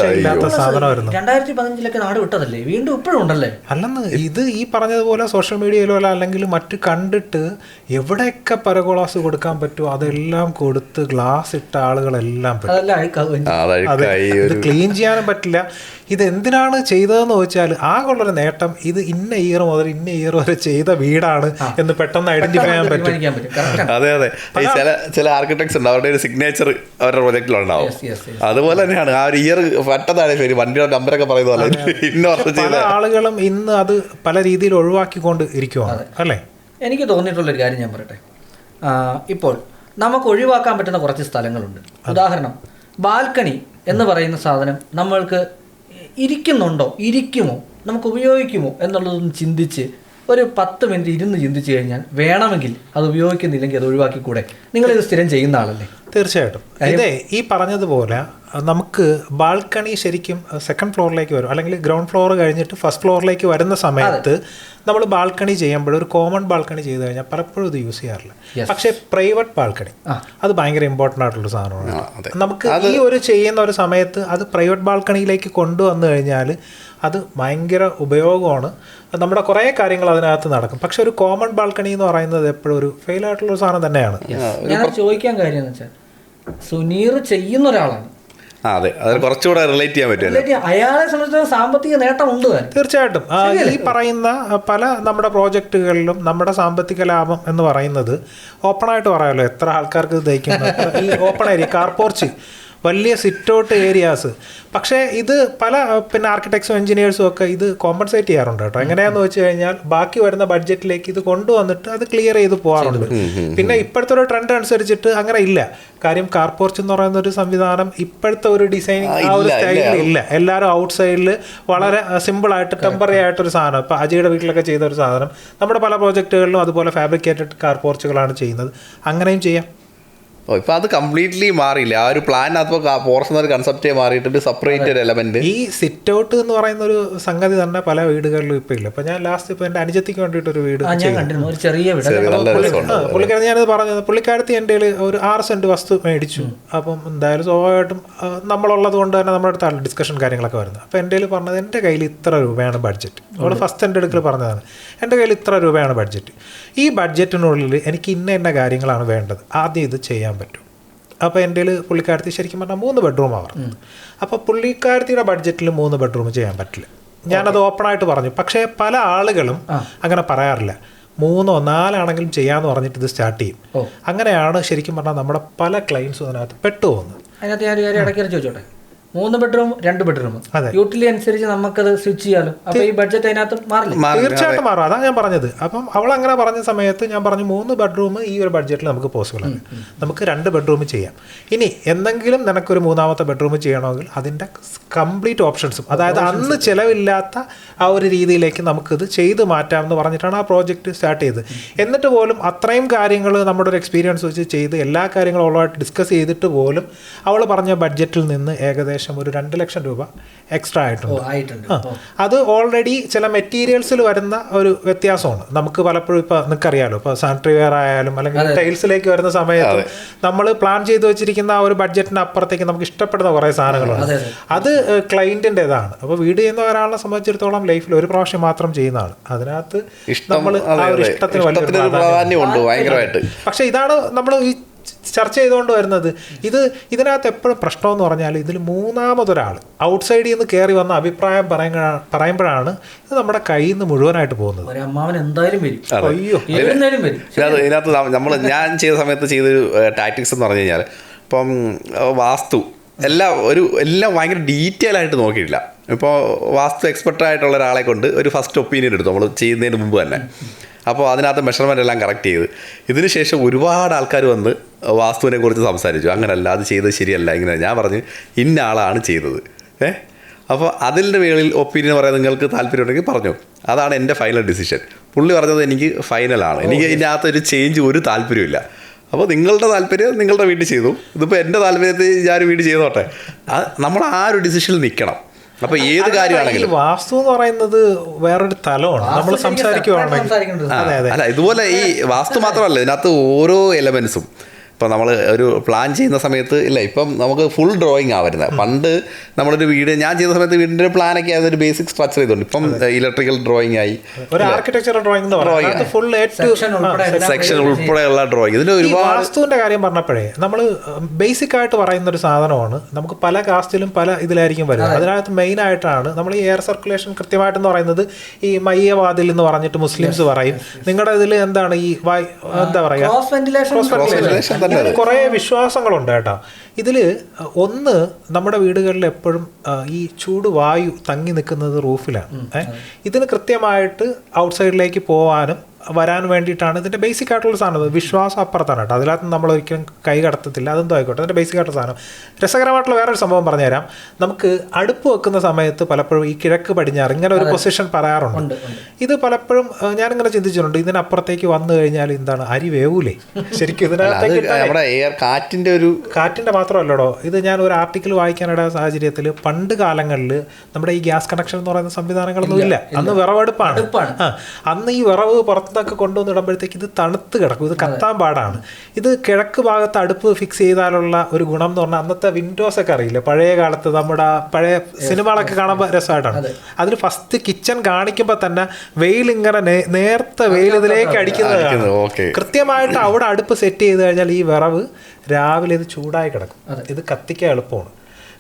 രണ്ടായിരത്തി പതിനഞ്ചിലൊക്കെ നാട് വിട്ടതല്ലേ? വീണ്ടും ഇപ്പോഴും ഉണ്ടല്ലേ?
അല്ലെന്ന് ഇത് ഈ പറഞ്ഞതുപോലെ സോഷ്യൽ മീഡിയയിലോ അല്ല അല്ലെങ്കിൽ മറ്റ് കണ്ടിട്ട് എവിടെയൊക്കെ പരഗോളാസ് കൊടുക്കാൻ പറ്റുമോ അതെല്ലാം കൊടുത്ത് ഗ്ലാസ് ഇട്ട ആളുകളെല്ലാം അതെ ഇത് ക്ലീൻ ചെയ്യാനും പറ്റില്ല. ഇത് എന്തിനാണ് ചെയ്തതെന്ന് ചോദിച്ചാൽ ആകെയുള്ളൊരു നേട്ടം ഇത് ഇന്ന ഇയർ മുതൽ ഇന്ന ഇയർ വരെ ചെയ്ത വീടാണ് എന്ന് പെട്ടെന്ന് ഐഡന്റിഫൈ ചെയ്യാൻ പറ്റും.
അതെ അതെ. ചില ചില ആർക്കിടെക്ട്സ് ഉണ്ട് അവരുടെ ഒരു സിഗ്നേച്ചർ അവരുടെ പ്രൊജക്റ്റിലുണ്ടാവും. അതുപോലെ തന്നെയാണ്. ആ ഒരു ഇയർ പെട്ടതാണ് ശരി വണ്ടിയുടെ നമ്പറൊക്കെ പറയുന്ന പോലെ. ഇന്ന
ആളുകളും ഇന്ന് അത് പല രീതിയിൽ ഒഴിവാക്കിക്കൊണ്ട് ഇരിക്കുവാണ്. അല്ലേ?
എനിക്ക് തോന്നിയിട്ടുള്ളൊരു കാര്യം ഞാൻ പറയട്ടെ. ഇപ്പോൾ നമുക്ക് ഒഴിവാക്കാൻ പറ്റുന്ന കുറച്ച് സ്ഥലങ്ങളുണ്ട്. ഉദാഹരണം ബാൽക്കണി എന്ന് പറയുന്ന സാധനം നമ്മൾക്ക് ഇരിക്കുന്നുണ്ടോ? ഇരിക്കുമോ? നമുക്ക് ഉപയോഗിക്കുമോ? എന്നുള്ളതൊന്ന് ചിന്തിച്ച് ഒരു പത്ത് മിനിറ്റ് ഇരുന്ന് ചിന്തിച്ചു കഴിഞ്ഞാൽ വേണമെങ്കിൽ അത് ഉപയോഗിക്കുന്നില്ലെങ്കിൽ അത് ഒഴിവാക്കി കൂടെ നിങ്ങൾ ഇത് സ്ഥിരം ചെയ്യുന്ന ആളല്ലേ?
തീർച്ചയായിട്ടും. ഇതേ ഈ പറഞ്ഞതുപോലെ നമുക്ക് ബാൽക്കണി ശരിക്കും സെക്കൻഡ് ഫ്ലോറിലേക്ക് വരും. അല്ലെങ്കിൽ ഗ്രൗണ്ട് ഫ്ലോർ കഴിഞ്ഞിട്ട് ഫസ്റ്റ് ഫ്ലോറിലേക്ക് വരുന്ന സമയത്ത് നമ്മൾ ബാൽക്കണി ചെയ്യുമ്പോൾ ഒരു കോമൺ ബാൽക്കണി ചെയ്ത് കഴിഞ്ഞാൽ പലപ്പോഴും ഇത് യൂസ് ചെയ്യാറില്ല. പക്ഷേ പ്രൈവറ്റ് ബാൽക്കണി അത് ഭയങ്കര ഇമ്പോർട്ടന്റ് ആയിട്ടുള്ള സാധനമാണ്. നമുക്ക് ഈ ഒരു ചെയ്യുന്ന ഒരു സമയത്ത് അത് പ്രൈവറ്റ് ബാൽക്കണിയിലേക്ക് കൊണ്ടുവന്നു കഴിഞ്ഞാൽ അത് ഭയങ്കര ഉപയോഗമാണ്. നമ്മുടെ കുറേ കാര്യങ്ങൾ അതിനകത്ത് നടക്കും. പക്ഷെ ഒരു കോമൺ ബാൽക്കണി എന്ന് പറയുന്നത് എപ്പോഴും ഒരു ഫെയിൽ ആയിട്ടുള്ള ഒരു സാധനം തന്നെയാണ്.
ഞാൻ ചോദിക്കാൻ കാര്യം എന്ന് വെച്ചാൽ സുനീർ ചെയ്യുന്ന ഒരാളാണ്.
അതെ. അത് കുറച്ചുകൂടെ റിലേറ്റ് ചെയ്യാൻ
അയാളെ സാമ്പത്തിക നേട്ടമുണ്ട്
തീർച്ചയായിട്ടും. ഈ പറയുന്ന പല നമ്മുടെ പ്രോജക്റ്റുകളിലും നമ്മുടെ സാമ്പത്തിക ലാഭം എന്ന് പറയുന്നത് ഓപ്പണായിട്ട് പറയാമല്ലോ എത്ര ആൾക്കാർക്ക് ഇത് ഈ ഓപ്പൺ ഏരിയ കാർ പോർച്ച് വലിയ സിറ്റ് ഔട്ട് ഏരിയാസ് പക്ഷേ ഇത് പല പിന്നെ ആർക്കിടെക്ട്സും എഞ്ചിനീയേഴ്സും ഒക്കെ ഇത് കോമ്പൻസേറ്റ് ചെയ്യാറുണ്ട് കേട്ടോ. എങ്ങനെയാന്ന് വെച്ച് കഴിഞ്ഞാൽ ബാക്കി വരുന്ന ബഡ്ജറ്റിലേക്ക് ഇത് കൊണ്ടുവന്നിട്ട് അത് ക്ലിയർ ചെയ്ത് പോകാറുണ്ട് പിന്നെ ഇപ്പോഴത്തെ ഒരു ട്രെൻഡ് അനുസരിച്ചിട്ട് അങ്ങനെ ഇല്ല. കാര്യം കാർപോർച്ച് എന്ന് പറയുന്ന ഒരു സംവിധാനം ഇപ്പോഴത്തെ ഒരു ഡിസൈനിങ് ആ ഒരു സ്റ്റൈലിൽ ഇല്ല. എല്ലാവരും ഔട്ട് സൈഡിൽ വളരെ സിമ്പിൾ ആയിട്ട് ടെമ്പററി ആയിട്ടൊരു സാധനം. ഇപ്പോൾ അജയുടെ വീട്ടിലൊക്കെ ചെയ്ത ഒരു സാധനം. നമ്മുടെ പല പ്രോജക്റ്റുകളിലും അതുപോലെ ഫാബ്രിക്കേറ്റഡ് കാർപോർച്ചുകളാണ് ചെയ്യുന്നത്. അങ്ങനെയും ചെയ്യാം.
ഓ ഇപ്പൊ അത് കംപ്ലീറ്റ്ലി മാറിയില്ല? ആ ഒരു പ്ലാൻ അപ്പോൾ പോർഷൻ ഒരു കൺസെപ്റ്റേ മാറിയിട്ട് സെപ്പറേറ്റ് ഒരു എലമെന്റ്
ഈ സിറ്റ് ഔട്ട് എന്ന് പറയുന്ന ഒരു സംഗതി തന്നെ പല വീടുകളിലും ഇപ്പൊ ഇല്ല. ഇപ്പൊ ഞാൻ ലാസ്റ്റ് ഇപ്പൊ എന്റെ അനുജത്തിക്ക് വേണ്ടിയിട്ട് ഒരു വീട്
ഞാൻ കണ്ടിരുന്നു. ഒരു ചെറിയ
പുള്ളിക്കാരൻ ഞാനത് പറഞ്ഞത് പുള്ളിക്കാരത്തി എന്റെ ഒരു ആറ് സെന്റ് വസ്തു മേടിച്ചു. അപ്പം എന്തായാലും സ്വാഭാവികമായിട്ടും നമ്മളുള്ളത് കൊണ്ട് തന്നെ നമ്മുടെ അടുത്ത് ഡിസ്കഷൻ കാര്യങ്ങളൊക്കെ വരുന്നത്. അപ്പം എന്റെ കയ്യിൽ പറഞ്ഞത് എന്റെ കയ്യിൽ ഇത്ര രൂപയാണ് ബഡ്ജറ്റ് അവൾ ഫസ്റ്റ് എന്റെ അടുക്കൽ പറഞ്ഞതാണ്. എന്റെ കയ്യിൽ ഇത്ര രൂപയാണ് ബഡ്ജറ്റ് ഈ ബഡ്ജറ്റിനുള്ളിൽ എനിക്ക് ഇന്ന ഇന്ന കാര്യങ്ങളാണ് വേണ്ടത്. ആദ്യം ഇത് ചെയ്യാൻ പറ്റും. അപ്പോൾ എന്റെ പുള്ളിക്കാരത്തി ശരിക്കും പറഞ്ഞാൽ മൂന്ന് ബെഡ്റൂമാണ് പറഞ്ഞത് അപ്പോൾ പുള്ളിക്കാരത്തിയുടെ ബഡ്ജറ്റിൽ മൂന്ന് ബെഡ്റൂം ചെയ്യാൻ പറ്റില്ല. ഞാനത് ഓപ്പണായിട്ട് പറഞ്ഞു. പക്ഷേ പല ആളുകളും അങ്ങനെ പറയാറില്ല. മൂന്നോ നാലാണെങ്കിലും ചെയ്യാന്ന് പറഞ്ഞിട്ട് ഇത് സ്റ്റാർട്ട് ചെയ്യും. അങ്ങനെയാണ് ശരിക്കും പറഞ്ഞാൽ നമ്മുടെ പല ക്ലയൻസും അതിനകത്ത് പെട്ടുപോകുന്നത്.
അതിനകത്ത് ഞാൻ ഇടയ്ക്ക് ചോദിച്ചോട്ടെ? മൂന്ന് ബെഡ്റൂം രണ്ട് ബെഡ്റൂം
അതെ.
യൂട്ടിലി അനുസരിച്ച് നമുക്കത് സ്വിച്ച് ചെയ്യാലോ? അപ്പൊ ഈ ബഡ്ജറ്റ് അതിനകത്ത് മാറില്ല.
തീർച്ചയായിട്ടും മാറും. അതാണ് ഞാൻ പറഞ്ഞത്. അപ്പം അവൾ അങ്ങനെ പറഞ്ഞ സമയത്ത് ഞാൻ പറഞ്ഞു മൂന്ന് ബെഡ്റൂം ഈ ഒരു ബഡ്ജറ്റിൽ നമുക്ക് പോസിബിൾ ആണ്. നമുക്ക് രണ്ട് ബെഡ്റൂം ചെയ്യാം. ഇനി എന്തെങ്കിലും നിനക്കൊരു മൂന്നാമത്തെ ബെഡ്റൂം ചെയ്യണമെങ്കിൽ അതിന്റെ കംപ്ലീറ്റ് ഓപ്ഷൻസും അതായത് അന്ന് ചിലവില്ലാത്ത ആ ഒരു രീതിയിലേക്ക് നമുക്കിത് ചെയ്ത് മാറ്റാം എന്ന് പറഞ്ഞിട്ടാണ് ആ പ്രോജക്റ്റ് സ്റ്റാർട്ട് ചെയ്തത്. എന്നിട്ട് പോലും അത്രയും കാര്യങ്ങൾ നമ്മുടെ ഒരു എക്സ്പീരിയൻസ് വെച്ച് ചെയ്ത് എല്ലാ കാര്യങ്ങളും അവളുമായിട്ട് ഡിസ്കസ് ചെയ്തിട്ട് പോലും അവൾ പറഞ്ഞ ബഡ്ജറ്റിൽ നിന്ന് ഏകദേശം ഒരു രണ്ട് ലക്ഷം രൂപ എക്സ്ട്രാ ആയിട്ടുണ്ട്. അത് ഓൾറെഡി ചില മെറ്റീരിയൽസിൽ വരുന്ന ഒരു വ്യത്യാസമാണ്. നമുക്ക് പലപ്പോഴും ഇപ്പൊ അറിയാലോ. ഇപ്പൊ സാനിറ്ററി വെയർ ആയാലും അല്ലെങ്കിൽ ടൈൽസിലേക്ക് വരുന്ന സമയത്ത് നമ്മൾ പ്ലാൻ ചെയ്ത് വെച്ചിരിക്കുന്ന ആ ഒരു ബഡ്ജറ്റിന് അപ്പുറത്തേക്ക് നമുക്ക് ഇഷ്ടപ്പെടുന്ന കുറേ സാധനങ്ങളുണ്ട്. അത് ക്ലൈന്റിന്റെതാണ് അപ്പോൾ വീട് ചെയ്യുന്ന ഒരാളെ സംബന്ധിച്ചിടത്തോളം ലൈഫിൽ ഒരു പ്രാവശ്യം മാത്രം ചെയ്യുന്നതാണ്. അതിനകത്ത് നമ്മൾ ആ ഒരു ഇഷ്ടത്തിന് വലിയ
പ്രാധാന്യമുണ്ട് ഭയങ്കരമായിട്ട്.
പക്ഷെ ഇതാണ് നമ്മൾ ഈ ചർച്ച ചെയ്തുകൊണ്ട് വരുന്നത്. ഇത് ഇതിനകത്ത് എപ്പോഴും പ്രശ്നമെന്ന് പറഞ്ഞാൽ ഇതിൽ മൂന്നാമതൊരാൾ ഔട്ട്സൈഡിൽ നിന്ന് കയറി വന്ന അഭിപ്രായം പറയുമ്പോഴാണ് ഇത് നമ്മുടെ കയ്യിൽ നിന്ന് മുഴുവനായിട്ട് പോകുന്നത്.
ഒരു അമ്മാവൻ എന്തായാലും വരും.
അയ്യോ.
ഏതെന്നാലും വരും.
ഇതിനകത്ത് ഇതിനകത്ത് നമ്മൾ ഞാൻ ചെയ്ത സമയത്ത് ചെയ്തൊരു ടാക്ടിക്സ് എന്ന് പറഞ്ഞു കഴിഞ്ഞാൽ ഇപ്പം വാസ്തു. എല്ലാം ഒരു എല്ലാം ഭയങ്കര ഡീറ്റെയിൽ ആയിട്ട് നോക്കിയിട്ടില്ല. ഇപ്പോൾ വാസ്തു എക്സ്പെർട്ട് ആയിട്ടുള്ള ഒരാളെ കൊണ്ട് ഒരു ഫസ്റ്റ് ഒപ്പീനിയൻ എടുത്തു. നമ്മൾ ചെയ്യുന്നതിന് മുമ്പ് തന്നെ. അപ്പോൾ അതിനകത്ത് മെഷർമെന്റ് എല്ലാം കറക്റ്റ് ചെയ്ത്. ഇതിന് ശേഷം ഒരുപാട് ആൾക്കാർ വന്ന് വാസ്തുവിനെ കുറിച്ച് സംസാരിച്ചു. അങ്ങനല്ല അത് ചെയ്തത് ശരിയല്ല ഇങ്ങനെ. ഞാൻ പറഞ്ഞു ഇന്ന ആളാണ് ചെയ്തത്. ഏ? അപ്പോൾ അതിന്റെ മേളിൽ ഒപ്പീനിയൻ പറയാൻ നിങ്ങൾക്ക് താല്പര്യമുണ്ടെങ്കിൽ പറഞ്ഞു. അതാണ് എന്റെ ഫൈനൽ ഡിസിഷൻ പുള്ളി പറഞ്ഞത് എനിക്ക് ഫൈനലാണ് എനിക്ക് ഇതിനകത്ത് ഒരു ചേഞ്ച് ഒരു താല്പര്യമില്ല അപ്പോൾ നിങ്ങളുടെ താല്പര്യം നിങ്ങളുടെ വീട്ടിൽ ചെയ്തു. ഇതിപ്പോൾ എന്റെ താല്പര്യത്തിൽ ഞാൻ വീട്ടിൽ ചെയ്തോട്ടെ. നമ്മൾ ആ ഒരു ഡിസിഷനിൽ നിൽക്കണം. അപ്പോൾ ഏത് കാര്യമാണെങ്കിലും.
വാസ്തു എന്ന് പറയുന്നത് വേറൊരു തലമാണ്. നമ്മൾ സംസാരിക്കുവാണെങ്കിൽ. അതെ അതെ.
അല്ല ഇതുപോലെ ഈ വാസ്തു മാത്രമല്ല ഇതിനകത്ത് ഓരോ എലമെൻസും ഇപ്പം നമ്മൾ ഒരു പ്ലാൻ ചെയ്യുന്ന സമയത്ത് ഇല്ല ഇപ്പം നമുക്ക് ഫുൾ ഡ്രോയിങ് ആ വരുന്നത് പണ്ട് നമ്മളൊരു വീട് ഞാൻ ചെയ്യുന്ന സമയത്ത് വീടിന്റെ ഒരു പ്ലാനൊക്കെ അതൊരു ബേസിക് സ്ട്രക്ചർ ചെയ്തുകൊണ്ട് ഇപ്പം ഇലക്ട്രിക്കൽ ഡ്രോയിങ് ആയി.
ഡ്രോയിങ് എന്ന് പറയുന്നത് ഫുൾ
സെക്ഷൻ ഉൾപ്പെടെ
സെക്ഷൻ ഉൾപ്പെടെയുള്ള ഡ്രോയിങ് ഇതിന്
ഒരു
ഒരുപാട്
വാസ്തുവിന്റെ കാര്യം പറഞ്ഞപ്പോഴേ നമ്മൾ ബേസിക് ആയിട്ട് പറയുന്ന ഒരു സാധനമാണ് നമുക്ക് പല കാസ്റ്റിലും പല ഇതിലായിരിക്കും വരുന്നത് അതിനകത്ത് മെയിൻ ആയിട്ടാണ് നമ്മൾ ഈ എയർ സർക്കുലേഷൻ കൃത്യമായിട്ടെന്ന് പറയുന്നത് ഈ മയ്യവാതിൽ എന്ന് പറഞ്ഞിട്ട് മുസ്ലിംസ് പറയും. നിങ്ങളുടെ ഇതിൽ എന്താണ് ഈ എന്താ പറയുക
ക്രോസ് വെന്റിലേഷൻ
ventilation തന്നെ
കുറേ വിശ്വാസങ്ങളുണ്ട് കേട്ടോ. ഇതിൽ ഒന്ന് നമ്മുടെ വീടുകളിൽ എപ്പോഴും ഈ ചൂട് വായു തങ്ങി നിൽക്കുന്നത് റൂഫിലാണ്? ഇതിന് കൃത്യമായിട്ട് ഔട്ട്സൈഡിലേക്ക് പോകാനും വരാൻ വേണ്ടിയിട്ടാണ്. ഇതിന്റെ ബേസിക് ആയിട്ടുള്ള സാധനം വിശ്വാസം അപ്പുറത്താണ് കേട്ടോ. അതിനകത്ത് നമ്മൾ ഒരിക്കലും കൈ കടത്തത്തില്ല. അതെന്തോ ആയിക്കോട്ടെ. അതിന്റെ ബേസിക് ആയിട്ടുള്ള സാധനം. രസകരമായിട്ടുള്ള വേറൊരു സംഭവം പറഞ്ഞുതരാം. നമുക്ക് അടുപ്പ് വെക്കുന്ന സമയത്ത് പലപ്പോഴും ഈ കിഴക്ക് പടിഞ്ഞാറ് ഇങ്ങനെ ഒരു പൊസിഷൻ പറയാറുണ്ട്. ഇത് പലപ്പോഴും ഞാനിങ്ങനെ ചിന്തിച്ചിട്ടുണ്ട്. ഇതിനപ്പുറത്തേക്ക് വന്നു കഴിഞ്ഞാൽ എന്താണ്? അരി വേവൂലേ? ശരിക്കും ഇതിനകത്തേക്ക്
കാറ്റിന്റെ ഒരു
കാറ്റിന്റെ മാത്രമല്ലടോ. ഇത് ഞാൻ ഒരു ആർട്ടിക്കിൾ വായിക്കാനിട സാഹചര്യത്തിൽ പണ്ട് കാലങ്ങളിൽ നമ്മുടെ ഈ ഗ്യാസ് കണക്ഷൻ എന്ന് പറയുന്ന സംവിധാനങ്ങളൊന്നും ഇല്ല അന്ന് വിറവെടുപ്പാണ്. അന്ന് ഈ വിറവ് പുറത്തൊക്കെ കൊണ്ടുവന്ന് ഇടുമ്പോഴത്തേക്ക് ഇത് തണുത്ത് കിടക്കും. ഇത് കത്താൻ പാടാണ്. ഇത് കിഴക്ക് ഭാഗത്ത് അടുപ്പ് ഫിക്സ് ചെയ്താലുള്ള ഒരു ഗുണം എന്ന് പറഞ്ഞാൽ അന്നത്തെ വിൻഡോസ് ഒക്കെ അറിയില്ല? പഴയ കാലത്ത് നമ്മുടെ പഴയ സിനിമകളൊക്കെ കാണുമ്പോൾ രസമായിട്ടാണ്. അതിന് ഫസ്റ്റ് കിച്ചൺ കാണിക്കുമ്പോൾ തന്നെ വെയിൽ ഇങ്ങനെ നേർത്ത വെയിൽ ഇതിലേക്ക് അടിക്കുന്നത്. കൃത്യമായിട്ട് അവിടെ അടുപ്പ് സെറ്റ് ചെയ്ത് കഴിഞ്ഞാൽ ഈ വിറവ് രാവിലെ ഇത് ചൂടായി കിടക്കും. ഇത് കത്തിക്കാൻ എളുപ്പമാണ്.